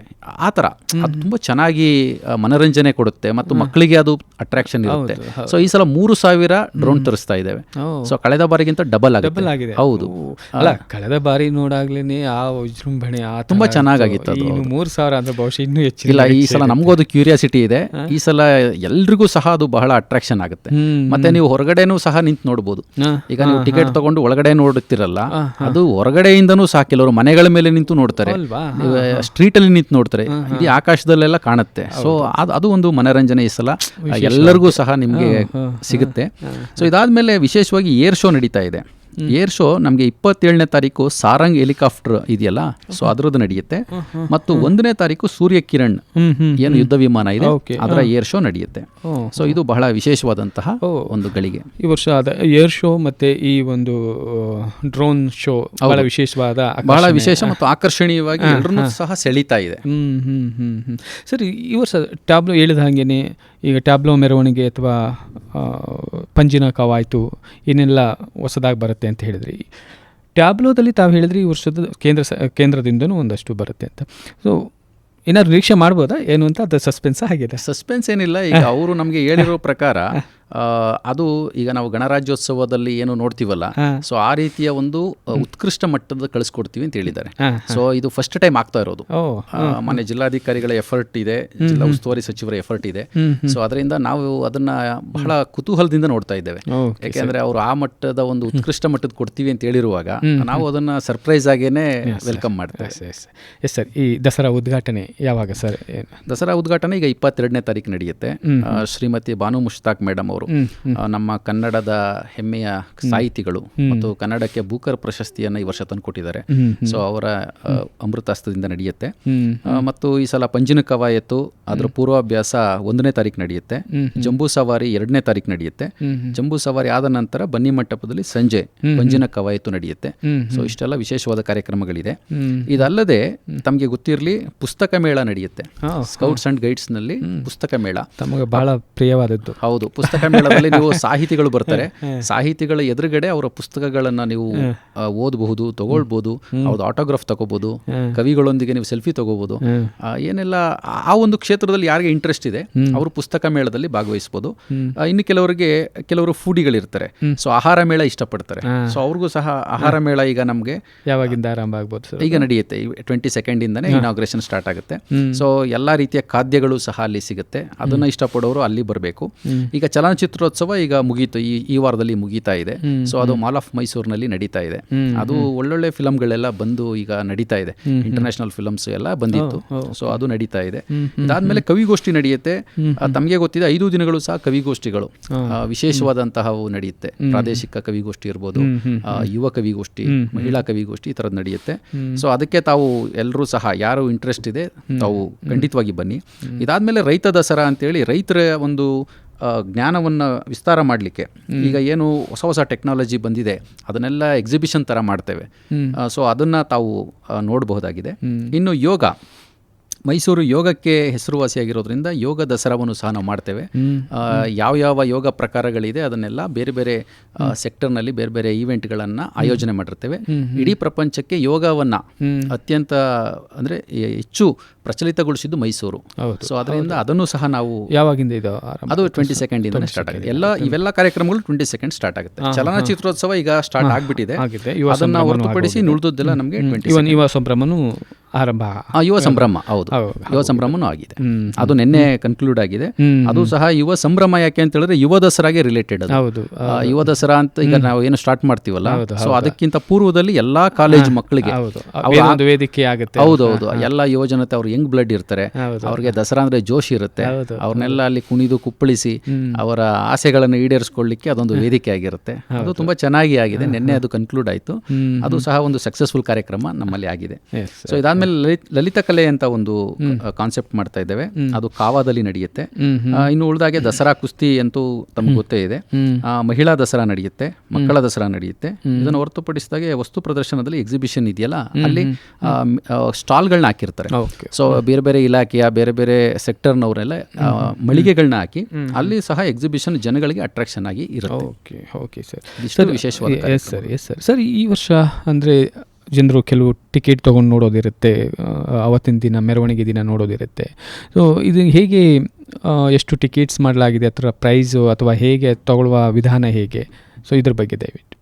ಆ ಥರ. ಅದು ತುಂಬಾ ಚೆನ್ನಾಗಿ ಮನರಂಜನೆ ಕೊಡುತ್ತೆ ಮತ್ತು ಮಕ್ಕಳಿಗೆ ಅದು ಅಟ್ರಾಕ್ಷನ್ ಇರುತ್ತೆ. ಸೊ ಈ ಸಲ ಮೂರು ಸಾವಿರ ಡ್ರೋನ್ ತರಿಸ್ತಾ ಇದ್ದೇವೆ. ಸೊ ಕಳೆದ ಬಾರಿಗಿಂತ ಡಬಲ್
ಆಗಿದೆ.
ಹೌದು.
ಅಲ್ಲ ಕಳೆದ ಬಾರಿ ನೋಡಾಗ್ಲೇನೆ ಆ ವಿಜೃಂಭಣೆ
ತುಂಬಾ
ಇತ್ತು.
ಚೆನ್ನಾಗಾಗಿತ್ತು ಅದು,
ಇನ್ನು ಮೂರು ಸಾವಿರ ಅಂದ್ರೆ ಬಹುಶಃ ಇನ್ನೂ ಹೆಚ್ಚು
ಇಲ್ಲ ಈ ಸಲ ನಮಗೂ ಅದು ಕ್ಯೂರಿಯಾಸಿಟಿ ಇದೆ. ಈ ಸಲ ಎಲ್ರಿಗೂ ಸಹ ಅದು ಬಹಳ ಅಟ್ರಾಕ್ಷನ್ ಆಗುತ್ತೆ. ಮತ್ತೆ ನೀವು ಹೊರಗಡೆನೂ ಸಹ ನಿಂತು ನೋಡ್ಬೋದು.
ಹಾ,
ಈಗ ನೀವು ಟಿಕೆಟ್ ತಗೊಂಡು ಒಳಗಡೆ ನೋಡುತ್ತಿರಲ್ಲ ಅದು ಹೊರಗಡೆಯಿಂದನೂ ಸಹ ಕೆಲವರು ಮನೆಗಳ ಮೇಲೆ ನಿಂತು ನೋಡ್ತಾರೆ? ಸ್ಟ್ರೀಟ್ ಅಲ್ಲಿ ನಿಂತು ನೋಡ್ತಾರೆ. ಇಡೀ ಆಕಾಶದಲ್ಲೆಲ್ಲ ಕಾಣುತ್ತೆ. ಸೊ ಅದು ಅದು ಒಂದು ಮನರಂಜನೆ ಈ ಸಲ. ಎಲ್ಲರಿಗೂ ಸಹ ನಿಮಗೆ ಸಿಗುತ್ತೆ. ಸೊ ಇದಾದ್ಮೇಲೆ ವಿಶೇಷವಾಗಿ ಏರ್ ಶೋ ನಡೀತಾ ಇದೆ. ಏರ್ ಶೋ ನಮಗೆ ಇಪ್ಪತ್ತೇಳನೇ ತಾರೀಕು ಸಾರಂಗ್ ಹೆಲಿಕಾಪ್ಟರ್ ಇದೆಯಲ್ಲ ಸೊ ಅದರದ್ದು ನಡೆಯುತ್ತೆ. ಮತ್ತು ಒಂದನೇ ತಾರೀಕು ಸೂರ್ಯ ಕಿರಣ್ ಏನು ಯುದ್ಧ ವಿಮಾನ ಇದೆ. ಅದರ ಏರ್ ಶೋ ನಡೆಯುತ್ತೆ. ಸೊ ಇದು ಬಹಳ ವಿಶೇಷವಾದಂತಹ. ಒಂದು ಗಳಿಗೆ.
ಈ ವರ್ಷ ಏರ್ ಶೋ ಮತ್ತೆ ಈ ಒಂದು ಡ್ರೋನ್ ಶೋ ಬಹಳ ವಿಶೇಷವಾದ
ಬಹಳ ವಿಶೇಷ ಮತ್ತು ಆಕರ್ಷಣೀಯವಾಗಿ ಎಲ್ಲರನ್ನೂ ಸಹ ಸೆಳೀತಾ ಇದೆ.
ಸರಿ ಈ ವರ್ಷ ಟ್ಯಾಬ್ಲೋ ಹೇಳಿದ ಹಾಗೇನೆ ಈಗ ಟ್ಯಾಬ್ಲೋ ಮೆರವಣಿಗೆ ಅಥವಾ ಪಂಜಿನ ಕವಾಯಿತು ಏನೆಲ್ಲ ಹೊಸದಾಗಿ ಬರುತ್ತೆ. ಅಂತ ಹೇಳಿದ್ರಿ. ಟ್ಯಾಬ್ಲೋದಲ್ಲಿ ತಾವು ಹೇಳಿದ್ರಿ ಈ ವರ್ಷದ ಕೇಂದ್ರ ಸ ಕೇಂದ್ರದಿಂದನೂ ಒಂದಷ್ಟು ಬರುತ್ತೆ ಅಂತ. ಸೊ ಏನಾದ್ರು ನಿರೀಕ್ಷೆ ಮಾಡ್ಬೋದಾ? ಏನು ಅಂತ ಅದು ಸಸ್ಪೆನ್ಸ್ ಆಗಿದೆ.
ಸಸ್ಪೆನ್ಸ್ ಏನಿಲ್ಲ ಈಗ ಅವರು ನಮಗೆ ಹೇಳಿರೋ ಪ್ರಕಾರ ಅದು ಈಗ ನಾವು ಗಣರಾಜ್ಯೋತ್ಸವದಲ್ಲಿ ಏನು ನೋಡ್ತೀವಲ್ಲ ಸೊ ಆ ರೀತಿಯ ಒಂದು ಉತ್ಕೃಷ್ಟ ಮಟ್ಟದ ಕಳಿಸ್ಕೊಡ್ತೀವಿ ಅಂತ ಹೇಳಿದ್ದಾರೆ. ಸೊ ಇದು ಫಸ್ಟ್ ಟೈಮ್ ಆಗ್ತಾ ಇರೋದು. ಮಾನ್ಯ ಜಿಲ್ಲಾಧಿಕಾರಿಗಳ ಎಫರ್ಟ್ ಇದೆ ಜಿಲ್ಲಾ ಉಸ್ತುವಾರಿ ಸಚಿವರ ಎಫರ್ಟ್ ಇದೆ. ಸೊ ಅದರಿಂದ ನಾವು ಅದನ್ನ ಬಹಳ ಕುತೂಹಲದಿಂದ ನೋಡ್ತಾ ಇದ್ದೇವೆ. ಯಾಕೆಂದ್ರೆ ಅವರು ಆ ಮಟ್ಟದ ಒಂದು ಉತ್ಕೃಷ್ಟ ಮಟ್ಟದ ಕೊಡ್ತೀವಿ ಅಂತ ಹೇಳಿರುವಾಗ ನಾವು ಅದನ್ನ ಸರ್ಪ್ರೈಸ್ ಆಗೇನೆ ವೆಲ್ಕಮ್ ಮಾಡ್ತೇವೆ.
ಎಸ್ ಸರ್ ಈ ದಸರಾ ಉದ್ಘಾಟನೆ ಯಾವಾಗ ಸರ್
ದಸರಾ ಉದ್ಘಾಟನೆ ಈಗ ಇಪ್ಪತ್ತೆರಡನೇ ತಾರೀಕು ನಡೆಯುತ್ತೆ. ಶ್ರೀಮತಿ ಬಾನು ಮುಷ್ತಾಕ್ ಮೇಡಮ್ ಅವರು ಆ, ನಮ್ಮ ಕನ್ನಡದ ಹೆಮ್ಮೆಯ ಸಾಹಿತಿಗಳು ಮತ್ತು ಕನ್ನಡಕ್ಕೆ ಬೂಕರ್ ಪ್ರಶಸ್ತಿಯನ್ನು ಈ ವರ್ಷ ತಂದುಕೊಟ್ಟಿದ್ದಾರೆ ಸೊ ಅವರ ಅಮೃತಾಸ್ತ್ರದಿಂದ ನಡೆಯುತ್ತೆ. ಮತ್ತು ಈ ಸಲ ಪಂಜಿನ ಕವಾಯತ್ತು ಅದರ ಪೂರ್ವಾಭ್ಯಾಸ ಒಂದನೇ ತಾರೀಕು ನಡೆಯುತ್ತೆ. ಜಂಬೂ ಸವಾರಿ ಎರಡನೇ ತಾರೀಕು ನಡೆಯುತ್ತೆ. ಜಂಬೂ ಸವಾರಿ ಆದ ನಂತರ ಬನ್ನಿ ಮಂಟಪದಲ್ಲಿ ಸಂಜೆ ಪಂಜಿನ ಕವಾಯತ್ತು ನಡೆಯುತ್ತೆ. ಸೊ ಇಷ್ಟೆಲ್ಲ ವಿಶೇಷವಾದ ಕಾರ್ಯಕ್ರಮಗಳಿದೆ. ಇದಲ್ಲದೆ ತಮಗೆ ಗೊತ್ತಿರಲಿ ಪುಸ್ತಕ ಮೇಳ ನಡೆಯುತ್ತೆ. ಸ್ಕೌಟ್ಸ್ ಅಂಡ್ ಗೈಡ್ಸ್ನಲ್ಲಿ ಪುಸ್ತಕ ಮೇಳ.
ತಮಗೆ ಬಹಳ ಪ್ರಿಯವಾದದ್ದು.
ಹೌದು ಪುಸ್ತಕ ಮೇಳದಲ್ಲಿ ನೀವು ಸಾಹಿತಿಗಳು ಬರ್ತಾರೆ. ಸಾಹಿತಿಗಳ ಎದುರುಗಡೆ ಅವರ ಪುಸ್ತಕಗಳನ್ನು ನೀವು ಓದಬಹುದು ತಗೊಳ್ಬೋದು ಅವ್ರದ್ದು ಆಟೋಗ್ರಾಫ್ ತಗೋಬಹುದು ಕವಿಗಳೊಂದಿಗೆ ನೀವು ಸೆಲ್ಫಿ ತಗೋಬಹುದು. ಏನೆಲ್ಲ ಆ ಒಂದು ಕ್ಷೇತ್ರದಲ್ಲಿ ಯಾರಿಗೆ ಇಂಟ್ರೆಸ್ಟ್ ಇದೆ ಅವರು ಪುಸ್ತಕ ಮೇಳದಲ್ಲಿ ಭಾಗವಹಿಸಬಹುದು ಇನ್ನು ಕೆಲವರಿಗೆ ಕೆಲವರು ಫುಡಿಗಳಿರ್ತಾರೆ ಸೊ ಆಹಾರ ಮೇಳ ಇಷ್ಟಪಡ್ತಾರೆ. ಸೊ ಅವ್ರಿಗೂ ಸಹ ಆಹಾರ ಮೇಳ ಈಗ ನಮಗೆ
ಯಾವಾಗಿಂದ ಆರಂಭ ಆಗ್ಬೋದು
ಈಗ ನಡೆಯುತ್ತೆ. ಟ್ವೆಂಟಿ ಸೆಕೆಂಡ್ ಇಂದಾನೆ ಇನಾಗ್ರೇಷನ್ ಸ್ಟಾರ್ಟ್ ಆಗುತ್ತೆ. ಸೊ ಎಲ್ಲ ರೀತಿಯ ಖಾದ್ಯಗಳು ಸಹ ಅಲ್ಲಿ ಸಿಗುತ್ತೆ. ಅದನ್ನ ಇಷ್ಟಪಡೋರು ಅಲ್ಲಿ ಬರಬೇಕು. ಈಗ ಚಲನಚಿತ್ರೋತ್ಸವ ಈಗ ಮುಗೀತು ಈ ಈ ವಾರದಲ್ಲಿ ಮುಗೀತಾ ಇದೆ. ಸೊ ಅದು ಮಾಲ್ ಆಫ್ ಮೈಸೂರಿನಲ್ಲಿ ನಡೀತಾ ಇದೆ. ಅದು ಒಳ್ಳೊಳ್ಳೆ ಫಿಲಮ್ಗಳೆಲ್ಲ ಬಂದು ಈಗ ನಡೀತಾ ಇದೆ. ಇಂಟರ್ನ್ಯಾಷನಲ್ ಫಿಲಮ್ಸ್ ಎಲ್ಲ ಬಂದಿತ್ತು. ಸೊ ಅದು ನಡೀತಾ ಇದೆ. ಇದಾದ್ಮೇಲೆ ಕವಿಗೋಷ್ಠಿ ನಡೆಯುತ್ತೆ. ತಮಗೆ ಗೊತ್ತಿದೆ ಐದು ದಿನಗಳು ಸಹ ಕವಿಗೋಷ್ಠಿಗಳು. ವಿಶೇಷವಾದಂತಹ ವಿಶೇಷವಾದಂತಹವು ನಡೆಯುತ್ತೆ. ಪ್ರಾದೇಶಿಕ ಕವಿಗೋಷ್ಠಿ ಇರ್ಬೋದು ಯುವ ಕವಿಗೋಷ್ಠಿ ಮಹಿಳಾ ಕವಿಗೋಷ್ಠಿ ಈ ಥರದ್ದು ನಡೆಯುತ್ತೆ. ಸೊ ಅದಕ್ಕೆ ತಾವು ಎಲ್ಲರೂ ಸಹ ಯಾರು ಇಂಟ್ರೆಸ್ಟ್ ಇದೆ ತಾವು ಖಂಡಿತವಾಗಿ ಬನ್ನಿ. ಇದಾದ್ಮೇಲೆ ರೈತ ದಸರಾ ಅಂತೇಳಿ ರೈತರ ಒಂದು ಜ್ಞಾನವನ್ನು ವಿಸ್ತಾರ ಮಾಡಲಿಕ್ಕೆ. ಈಗ ಏನು ಹೊಸ ಹೊಸ ಟೆಕ್ನಾಲಜಿ ಬಂದಿದೆ ಅದನ್ನೆಲ್ಲ ಎಕ್ಸಿಬಿಷನ್ ಥರ ಮಾಡ್ತೇವೆ. ಸೊ ಅದನ್ನು ತಾವು ನೋಡಬಹುದಾಗಿದೆ. ಇನ್ನು ಯೋಗ. ಮೈಸೂರು ಯೋಗಕ್ಕೆ ಹೆಸರುವಾಸಿಯಾಗಿರೋದ್ರಿಂದ ಯೋಗ ದಸರಾವನ್ನು ಸಹ ನಾವು ಮಾಡ್ತೇವೆ. ಯಾವ ಯಾವ ಯೋಗ ಪ್ರಕಾರಗಳಿದೆ ಅದನ್ನೆಲ್ಲ ಬೇರೆ ಬೇರೆ ಸೆಕ್ಟರ್ನಲ್ಲಿ ಬೇರೆ ಬೇರೆ ಈವೆಂಟ್ಗಳನ್ನು ಆಯೋಜನೆ ಮಾಡಿರ್ತೇವೆ. ಇಡೀ ಪ್ರಪಂಚಕ್ಕೆ ಯೋಗವನ್ನು ಅತ್ಯಂತ ಅಂದರೆ ಹೆಚ್ಚು ಪ್ರಚಲಿತಗೊಳಿಸಿದ್ದು ಮೈಸೂರು. ಸೊ ಅದರಿಂದ ಅದನ್ನು ಸಹ ನಾವು
ಯಾವಾಗಿಂದ ಇದು
ಅದು ಟ್ವೆಂಟಿ ಸೆಕೆಂಡ್ ಇಂದ ಸ್ಟಾರ್ಟ್ ಆಗಿದೆ. ಎಲ್ಲ ಇವೆಲ್ಲ ಕಾರ್ಯಕ್ರಮಗಳು ಟ್ವೆಂಟಿ ಸೆಕೆಂಡ್ ಸ್ಟಾರ್ಟ್ ಆಗುತ್ತೆ. ಚಲನಚಿತ್ರೋತ್ಸವ ಈಗ ಸ್ಟಾರ್ಟ್ ಆಗಿಬಿಟ್ಟಿದೆ. ಅದನ್ನು ಹೊರತುಪಡಿಸಿ ಉಳಿದದ್ದೆಲ್ಲ ನಮಗೆ
ಸಂಭ್ರಮನು ಆರಂಭ.
ಯುವ ಸಂಭ್ರಮ ಹೌದು.
ಹೌದು.
ಯುವ ಸಂಭ್ರಮನೂ ಆಗಿದೆ. ಅದು ನಿನ್ನೆ ಕನ್ಕ್ಲೂಡ್ ಆಗಿದೆ. ಅದು ಸಹ ಯುವ ಸಂಭ್ರಮ ಯಾಕೆ ಅಂತ ಹೇಳಿದ್ರೆ ಯುವ ದಸರಾಗೆ ರಿಲೇಟೆಡ್
ಹೌದು
ಯುವ ದಸರಾ ಅಂತ ಈಗ ನಾವು ಏನು ಸ್ಟಾರ್ಟ್ ಮಾಡ್ತೀವಲ್ಲ ಸೊ ಅದಕ್ಕಿಂತ ಪೂರ್ವದಲ್ಲಿ ಎಲ್ಲಾ ಕಾಲೇಜ್ ಮಕ್ಕಳಿಗೆ
ಹೌದು. ಒಂದು ವೇದಿಕೆ ಆಗುತ್ತೆ.
ಹೌದೌದು ಎಲ್ಲ ಯುವಜನತೆ ಅವ್ರು ಯಂಗ್ ಬ್ಲಡ್ ಇರ್ತಾರೆ.
ಹೌದು.
ಅವ್ರಿಗೆ ದಸರಾ ಅಂದ್ರೆ ಜೋಶ್ ಇರುತ್ತೆ.
ಹೌದು.
ಅವ್ರನ್ನೆಲ್ಲ ಅಲ್ಲಿ ಕುಣಿದು ಕುಪ್ಪಳಿಸಿ ಅವರ ಆಸೆಗಳನ್ನು ಈಡೇರಿಸ್ಕೊಳ್ಳಿಕ್ಕೆ ಅದೊಂದು ವೇದಿಕೆ ಆಗಿರುತ್ತೆ. ಅದು ತುಂಬಾ ಚೆನ್ನಾಗಿ ಆಗಿದೆ. ನಿನ್ನೆ ಅದು ಕನ್ಕ್ಲೂಡ್ ಆಯಿತು. ಅದು ಸಹ ಒಂದು ಸಕ್ಸಸ್ಫುಲ್ ಕಾರ್ಯಕ್ರಮ ನಮ್ಮಲ್ಲಿ ಆಗಿದೆ. ಸೊ ಇದಾದ್ಮೇಲೆ ಲಲಿತ್ ಲಲಿತ ಕಲೆ ಅಂತ ಒಂದು ಕಾನ್ಸೆಪ್ಟ್ ಮಾಡ್ತಾ ಇದ್ದೇವೆ. ಅದು ಕಾವಾದಲ್ಲಿ ನಡೆಯುತ್ತೆ. ಇನ್ನು ಉಳಿದಾಗೆ ದಸರಾ ಕುಸ್ತಿ ಅಂತೂ ತಮ್ಗೆ ಗೊತ್ತೇ ಇದೆ. ಮಹಿಳಾ ದಸರಾ ನಡೆಯುತ್ತೆ ಮಕ್ಕಳ ದಸರಾ ನಡೆಯುತ್ತೆ. ಇದನ್ನು ಹೊರತುಪಡಿಸಿದಾಗೆ ವಸ್ತು ಪ್ರದರ್ಶನದಲ್ಲಿ ಎಕ್ಸಿಬಿಷನ್ ಇದೆಯಲ್ಲ ಅಲ್ಲಿ ಸ್ಟಾಲ್ಗಳನ್ನ ಹಾಕಿರ್ತಾರೆ. ಸೊ ಬೇರೆ ಬೇರೆ ಇಲಾಖೆಯ ಬೇರೆ ಬೇರೆ ಸೆಕ್ಟರ್ನವರೆಲ್ಲ ಮಳಿಗೆಗಳನ್ನ ಹಾಕಿ ಅಲ್ಲಿ ಸಹ ಎಕ್ಸಿಬಿಷನ್ ಜನಗಳಿಗೆ ಅಟ್ರಾಕ್ಷನ್ ಆಗಿ ಇರುತ್ತೆ.
Okay okay sir.
ವಿಶೇಷವಾಗಿ
yes sir yes sir. Sir ಈ ವರ್ಷ ಅಂದರೆ ಜನರು ಕೆಲವು ಟಿಕೆಟ್ ತೊಗೊಂಡು ನೋಡೋದಿರುತ್ತೆ ಅವತ್ತಿನ ದಿನ, ಮೆರವಣಿಗೆ ದಿನ ನೋಡೋದಿರುತ್ತೆ. ಸೊ ಇದು ಹೇಗೆ ಎಷ್ಟು ಟಿಕೆಟ್ಸ್ ಮಾಡಲಾಗಿದೆ, ಅದರ ಪ್ರೈಸು ಅಥವಾ ಹೇಗೆ ತಗೊಳ್ಳುವ ವಿಧಾನ ಹೇಗೆ? ಸೊ ಇದ್ರ ಬಗ್ಗೆ ದಯವಿಟ್ಟು.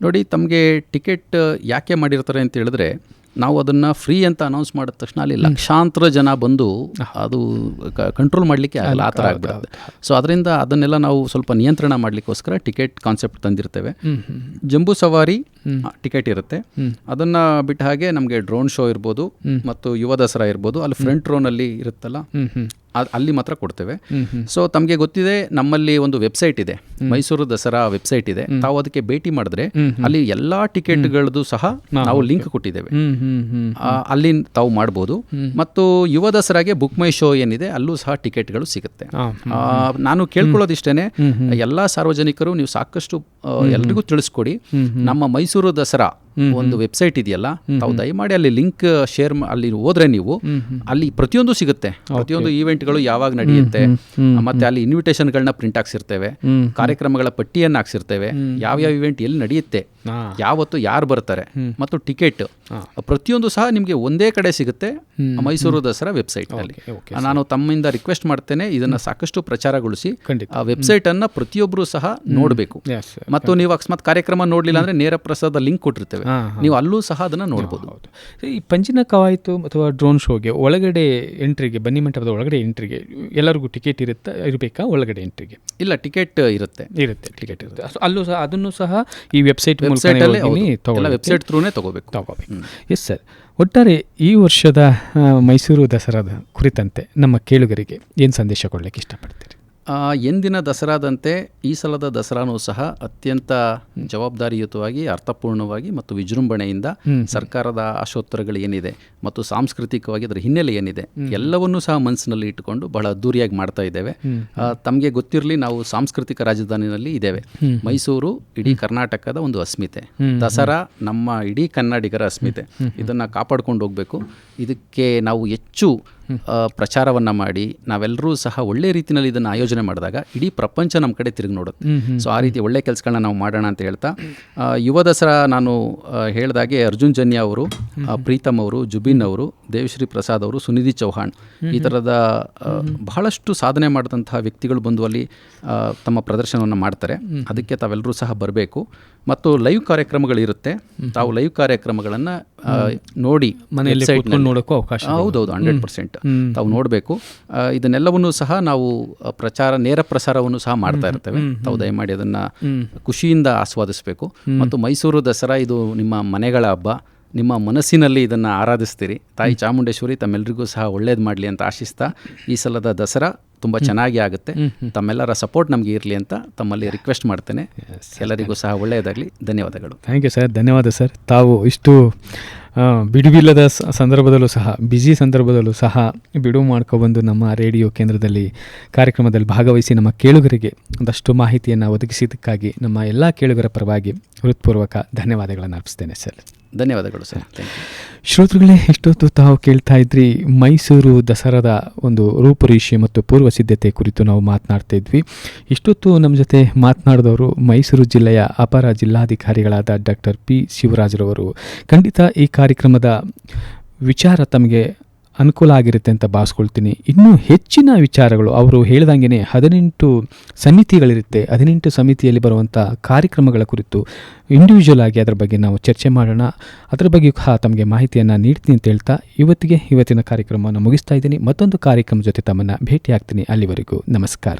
ನೋಡಿ, ತಮಗೆ ಟಿಕೆಟ್ ಯಾಕೆ ಮಾಡಿರ್ತಾರೆ ಅಂತ ಹೇಳಿದ್ರೆ ನಾವು ಅದನ್ನು ಫ್ರೀ ಅಂತ ಅನೌನ್ಸ್ ಮಾಡಿದ ತಕ್ಷಣ ಅಲ್ಲಿ ಲಕ್ಷಾಂತರ ಜನ ಬಂದು ಅದು ಕಂಟ್ರೋಲ್ ಮಾಡಲಿಕ್ಕೆ ಆಗಲ್ಲ ಆ ಥರ ಆಗ್ಬಿಡುತ್ತೆ. ಸೊ ಅದರಿಂದ ಅದನ್ನೆಲ್ಲ ನಾವು ಸ್ವಲ್ಪ ನಿಯಂತ್ರಣ ಮಾಡಲಿಕ್ಕೋಸ್ಕರ ಟಿಕೆಟ್ ಕಾನ್ಸೆಪ್ಟ್ ತಂದಿರ್ತೇವೆ. ಜಂಬೂ ಸವಾರಿ ಟಿಕೆಟ್ ಇರುತ್ತೆ. ಅದನ್ನು ಬಿಟ್ಟ ಹಾಗೆ ನಮಗೆ ಡ್ರೋನ್ ಶೋ ಇರ್ಬೋದು ಮತ್ತು ಯುವ ದಸರಾ ಇರ್ಬೋದು. ಅಲ್ಲಿ ಫ್ರಂಟ್ ರೋನಲ್ಲಿ ಇರುತ್ತಲ್ಲ ಅಲ್ಲಿ ಮಾತ್ರ ಕೊಡ್ತೇವೆ. ಸೊ ತಮಗೆ ಗೊತ್ತಿದೆ ನಮ್ಮಲ್ಲಿ ಒಂದು ವೆಬ್ಸೈಟ್ ಇದೆ. ಮೈಸೂರು ದಸರಾ ವೆಬ್ಸೈಟ್ ಇದೆ. ತಾವು ಅದಕ್ಕೆ ಭೇಟಿ ಮಾಡಿದ್ರೆ ಅಲ್ಲಿ ಎಲ್ಲಾ ಟಿಕೆಟ್ಗಳದ್ದು ಸಹ ನಾವು ಲಿಂಕ್ ಕೊಟ್ಟಿದ್ದೇವೆ. ಅಲ್ಲಿ ತಾವು ಮಾಡ್ಬೋದು. ಮತ್ತು ಯುವ ದಸರಾಗೆ ಬುಕ್ ಮೈ ಶೋ ಏನಿದೆ ಅಲ್ಲೂ ಸಹ ಟಿಕೆಟ್ಗಳು ಸಿಗುತ್ತೆ. ನಾನು ಕೇಳ್ಕೊಳ್ಳೋದಿಷ್ಟೇನೆ ಎಲ್ಲಾ ಸಾರ್ವಜನಿಕರು ನೀವು ಸಾಕಷ್ಟು ಎಲ್ರಿಗೂ ತಿಳಿಸ್ಕೊಡಿ. ನಮ್ಮ ಮೈಸೂರು ದಸರಾ ಒಂದು ವೆಬ್ಸೈಟ್ ಇದೆಯಲ್ಲ ತಾವು ದಯಮಾಡಿ ಅಲ್ಲಿ ಲಿಂಕ್ ಶೇರ್ ಅಲ್ಲಿ ಹೋದ್ರೆ ನೀವು ಅಲ್ಲಿ ಪ್ರತಿಯೊಂದು ಸಿಗುತ್ತೆ. ಪ್ರತಿಯೊಂದು ಈವೆಂಟ್ಗಳು ಯಾವಾಗ ನಡೆಯುತ್ತೆ ಮತ್ತೆ ಅಲ್ಲಿ ಇನ್ವಿಟೇಷನ್ಗಳನ್ನ ಪ್ರಿಂಟ್ ಹಾಕ್ಸಿರ್ತೇವೆ ಕಾರ್ಯಕ್ರಮಗಳ ಪಟ್ಟಿಯನ್ನು ಹಾಕ್ಸಿರ್ತೇವೆ ಯಾವ ಇವೆಂಟ್ ಎಲ್ಲಿ ನಡೆಯುತ್ತೆ ಯಾವತ್ತು ಯಾರು ಬರ್ತಾರೆ ಮತ್ತು ಟಿಕೆಟ್ ಪ್ರತಿಯೊಂದು ಸಹ ನಿಮಗೆ ಒಂದೇ ಕಡೆ ಸಿಗುತ್ತೆ ಮೈಸೂರು ದಸರಾ ವೆಬ್ಸೈಟ್ ಅಲ್ಲಿ. ನಾನು ತಮ್ಮಿಂದ ರಿಕ್ವೆಸ್ಟ್ ಮಾಡ್ತೇನೆ ಇದನ್ನ ಸಾಕಷ್ಟು ಪ್ರಚಾರಗೊಳಿಸಿ ಆ ವೆಬ್ಸೈಟ್ ಅನ್ನ ಪ್ರತಿಯೊಬ್ಬರು ಸಹ ನೋಡಬೇಕು. ಮತ್ತು ನೀವು ಅಕಸ್ಮಾತ್ ಕಾರ್ಯಕ್ರಮ ನೋಡ್ಲಿಲ್ಲ ಅಂದ್ರೆ ನೇರ ಪ್ರಸಾದ ಲಿಂಕ್ ಕೊಟ್ಟಿರ್ತೇವೆ. ನೀವು ಅಲ್ಲೂ ಸಹ ಅದನ್ನು ನೋಡ್ಬೋದು.
ಈ ಪಂಜಿನ ಕವಾಯಿತು ಅಥವಾ ಡ್ರೋನ್ ಶೋಗೆ ಒಳಗಡೆ ಎಂಟ್ರಿಗೆ ಬನ್ನಿ ಮಂಟಪದ ಒಳಗಡೆ ಎಂಟ್ರಿಗೆ ಎಲ್ಲರಿಗೂ ಟಿಕೆಟ್ ಇರುತ್ತೆ ಇರಬೇಕಾ ಒಳಗಡೆ ಎಂಟ್ರಿಗೆ
ಇಲ್ಲ ಟಿಕೆಟ್ ಇರುತ್ತೆ.
ಇರುತ್ತೆ ಟಿಕೆಟ್ ಇರುತ್ತೆ. ಅಲ್ಲೂ ಸಹ ಅದನ್ನು ಸಹ ಈ ವೆಬ್ಸೈಟ್
ವೆಬ್ಸೈಟ್ ಥ್ರೂನೇ ತಗೋಬೇಕು.
ತಗೋಬೇಕು. ಎಸ್ ಸರ್ ಒಟ್ಟಾರೆ ಈ ವರ್ಷದ ಮೈಸೂರು ದಸರಾದ ಕುರಿತಂತೆ ನಮ್ಮ ಕೇಳುಗರಿಗೆ ಏನು ಸಂದೇಶ ಕೊಡಲಿಕ್ಕೆ ಇಷ್ಟಪಡ್ತೀರಿ?
ಎಂದಿನ ದಸರಾದಂತೆ ಈ ಸಲದ ದಸರಾನೂ ಸಹ ಅತ್ಯಂತ ಜವಾಬ್ದಾರಿಯುತವಾಗಿ ಅರ್ಥಪೂರ್ಣವಾಗಿ ಮತ್ತು ವಿಜೃಂಭಣೆಯಿಂದ ಸರ್ಕಾರದ ಆಶೋತ್ತರಗಳು ಏನಿದೆ ಮತ್ತು ಸಾಂಸ್ಕೃತಿಕವಾಗಿ ಅದರ ಹಿನ್ನೆಲೆ ಏನಿದೆ ಎಲ್ಲವನ್ನೂ ಸಹ ಮನಸ್ಸಿನಲ್ಲಿ ಇಟ್ಟುಕೊಂಡು ಬಹಳ ಅದ್ದೂರಿಯಾಗಿ ಮಾಡ್ತಾ ಇದ್ದೇವೆ. ತಮಗೆ ಗೊತ್ತಿರಲಿ ನಾವು ಸಾಂಸ್ಕೃತಿಕ ರಾಜಧಾನಿನಲ್ಲಿ ಇದ್ದೇವೆ. ಮೈಸೂರು ಇಡೀ ಕರ್ನಾಟಕದ ಒಂದು ಅಸ್ಮಿತೆ. ದಸರಾ ನಮ್ಮ ಇಡೀ ಕನ್ನಡಿಗರ ಅಸ್ಮಿತೆ. ಇದನ್ನು ಕಾಪಾಡ್ಕೊಂಡು ಹೋಗಬೇಕು. ಇದಕ್ಕೆ ನಾವು ಹೆಚ್ಚು ಪ್ರಚಾರವನ್ನು ಮಾಡಿ ನಾವೆಲ್ಲರೂ ಸಹ ಒಳ್ಳೆ ರೀತಿಯಲ್ಲಿ ಇದನ್ನು ಆಯೋಜನೆ ಮಾಡಿದಾಗ ಇಡೀ ಪ್ರಪಂಚ ನಮ್ಮ ಕಡೆ ತಿರುಗಿ ನೋಡುತ್ತೆ. ಸೊ ಆ ರೀತಿ ಒಳ್ಳೆ ಕೆಲಸಗಳನ್ನ ನಾವು ಮಾಡೋಣ ಅಂತ ಹೇಳ್ತಾ ಯುವ ದಸರಾ ನಾನು ಹೇಳ್ದಾಗೆ ಅರ್ಜುನ್ ಜನ್ಯ ಅವರು ಪ್ರೀತಮ್ ಅವರು ಜುಬಿನ್ ಅವರು ದೇವಶ್ರೀ ಪ್ರಸಾದ್ ಅವರು ಸುನಿಧಿ ಚೌಹಾಣ್ ಈ ಥರದ ಬಹಳಷ್ಟು ಸಾಧನೆ ಮಾಡಿದಂತಹ ವ್ಯಕ್ತಿಗಳು ಬಂದು ಅಲ್ಲಿ ತಮ್ಮ ಪ್ರದರ್ಶನವನ್ನು ಮಾಡ್ತಾರೆ. ಅದಕ್ಕೆ ತಾವೆಲ್ಲರೂ ಸಹ ಬರಬೇಕು. ಮತ್ತು ಲೈವ್ ಕಾರ್ಯಕ್ರಮಗಳಿರುತ್ತೆ ತಾವು ಲೈವ್ ಕಾರ್ಯಕ್ರಮಗಳನ್ನು ನೋಡಿ
ಮನೆಯಲ್ಲಿ ನೋಡೋಕ್ಕೂ ಅವಕಾಶ
ಹೌದೌದು ಹಂಡ್ರೆಡ್ ಪರ್ಸೆಂಟ್ ತಾವು ನೋಡಬೇಕು. ಇದನ್ನೆಲ್ಲವನ್ನು ಸಹ ನಾವು ಪ್ರಚಾರ ನೇರ ಪ್ರಸಾರವನ್ನು ಸಹ ಮಾಡ್ತಾ ಇರ್ತೇವೆ. ತಾವು ದಯಮಾಡಿ ಅದನ್ನು ಖುಷಿಯಿಂದ ಆಸ್ವಾದಿಸಬೇಕು. ಮತ್ತು ಮೈಸೂರು ದಸರಾ ಇದು ನಿಮ್ಮ ಮನೆಗಳ ಹಬ್ಬ. ನಿಮ್ಮ ಮನಸ್ಸಿನಲ್ಲಿ ಇದನ್ನು ಆರಾಧಿಸ್ತೀರಿ. ತಾಯಿ ಚಾಮುಂಡೇಶ್ವರಿ ತಮ್ಮೆಲ್ಲರಿಗೂ ಸಹ ಒಳ್ಳೇದು ಮಾಡಲಿ ಅಂತ ಆಶಿಸ್ತಾ ಈ ಸಲದ ದಸರಾ ತುಂಬ ಚೆನ್ನಾಗಿ ಆಗುತ್ತೆ. ತಮ್ಮೆಲ್ಲರ ಸಪೋರ್ಟ್ ನಮಗೆ ಇರಲಿ ಅಂತ ತಮ್ಮಲ್ಲಿ ರಿಕ್ವೆಸ್ಟ್ ಮಾಡ್ತೇನೆ. ಎಲ್ಲರಿಗೂ ಸಹ ಒಳ್ಳೆಯದಾಗಲಿ. ಧನ್ಯವಾದಗಳು.
ಥ್ಯಾಂಕ್ ಯು ಸರ್ ಧನ್ಯವಾದ ಸರ್ ತಾವು ಇಷ್ಟು ಬಿಡುವಿಲ್ಲದ ಸಂದರ್ಭದಲ್ಲೂ ಸಹ ಬ್ಯುಸಿ ಸಂದರ್ಭದಲ್ಲೂ ಸಹ ಬಿಡುವು ಮಾಡ್ಕೊಬಂದು ನಮ್ಮ ರೇಡಿಯೋ ಕೇಂದ್ರದಲ್ಲಿ ಕಾರ್ಯಕ್ರಮದಲ್ಲಿ ಭಾಗವಹಿಸಿ ನಮ್ಮ ಕೇಳುಗರಿಗೆ ಒಂದಷ್ಟು ಮಾಹಿತಿಯನ್ನು ಒದಗಿಸಿದ್ದಕ್ಕಾಗಿ ನಮ್ಮ ಎಲ್ಲ ಕೇಳುಗರ ಪರವಾಗಿ ಹೃತ್ಪೂರ್ವಕ ಧನ್ಯವಾದಗಳನ್ನು ಅರ್ಪಿಸ್ತೇನೆ ಸರ್
ಧನ್ಯವಾದಗಳು ಸರ್.
ಶ್ರೋತೃಗಳೇ ಎಷ್ಟೊತ್ತು ತಾವು ಕೇಳ್ತಾ ಇದ್ರಿ, ಮೈಸೂರು ದಸರಾದ ಒಂದು ರೂಪುರೇಷೆ ಮತ್ತು ಪೂರ್ವ ಸಿದ್ಧತೆ ಕುರಿತು ನಾವು ಮಾತನಾಡ್ತಾ ಇದ್ವಿ. ಇಷ್ಟೊತ್ತು ನಮ್ಮ ಜೊತೆ ಮಾತನಾಡಿದವರು ಮೈಸೂರು ಜಿಲ್ಲೆಯ ಅಪರ ಜಿಲ್ಲಾಧಿಕಾರಿಗಳಾದ ಡಾಕ್ಟರ್ ಪಿ ಶಿವರಾಜ್ರವರು. ಖಂಡಿತ ಈ ಕಾರ್ಯಕ್ರಮದ ವಿಚಾರ ತಮಗೆ ಅನುಕೂಲ ಆಗಿರುತ್ತೆ ಅಂತ ಭಾವಿಸ್ಕೊಳ್ತೀನಿ. ಇನ್ನೂ ಹೆಚ್ಚಿನ ವಿಚಾರಗಳು, ಅವರು ಹೇಳ್ದಂಗೆ ಹದಿನೆಂಟು ಸಮಿತಿಗಳಿರುತ್ತೆ. ಹದಿನೆಂಟು ಸಮಿತಿಯಲ್ಲಿ ಬರುವಂಥ ಕಾರ್ಯಕ್ರಮಗಳ ಕುರಿತು ಇಂಡಿವಿಜುವಲ್ ಆಗಿ ಅದರ ಬಗ್ಗೆ ನಾವು ಚರ್ಚೆ ಮಾಡೋಣ. ಅದರ ಬಗ್ಗೆ ಸಹ ತಮಗೆ ಮಾಹಿತಿಯನ್ನು ನೀಡ್ತೀನಿ ಅಂತ ಹೇಳ್ತಾ, ಇವತ್ತಿಗೆ ಇವತ್ತಿನ ಕಾರ್ಯಕ್ರಮವನ್ನು ಮುಗಿಸ್ತಾ ಇದ್ದೀನಿ. ಮತ್ತೊಂದು ಕಾರ್ಯಕ್ರಮ ಜೊತೆ ತಮ್ಮನ್ನು ಭೇಟಿಯಾಗ್ತೀನಿ ಅಲ್ಲಿವರೆಗೂ. ನಮಸ್ಕಾರ.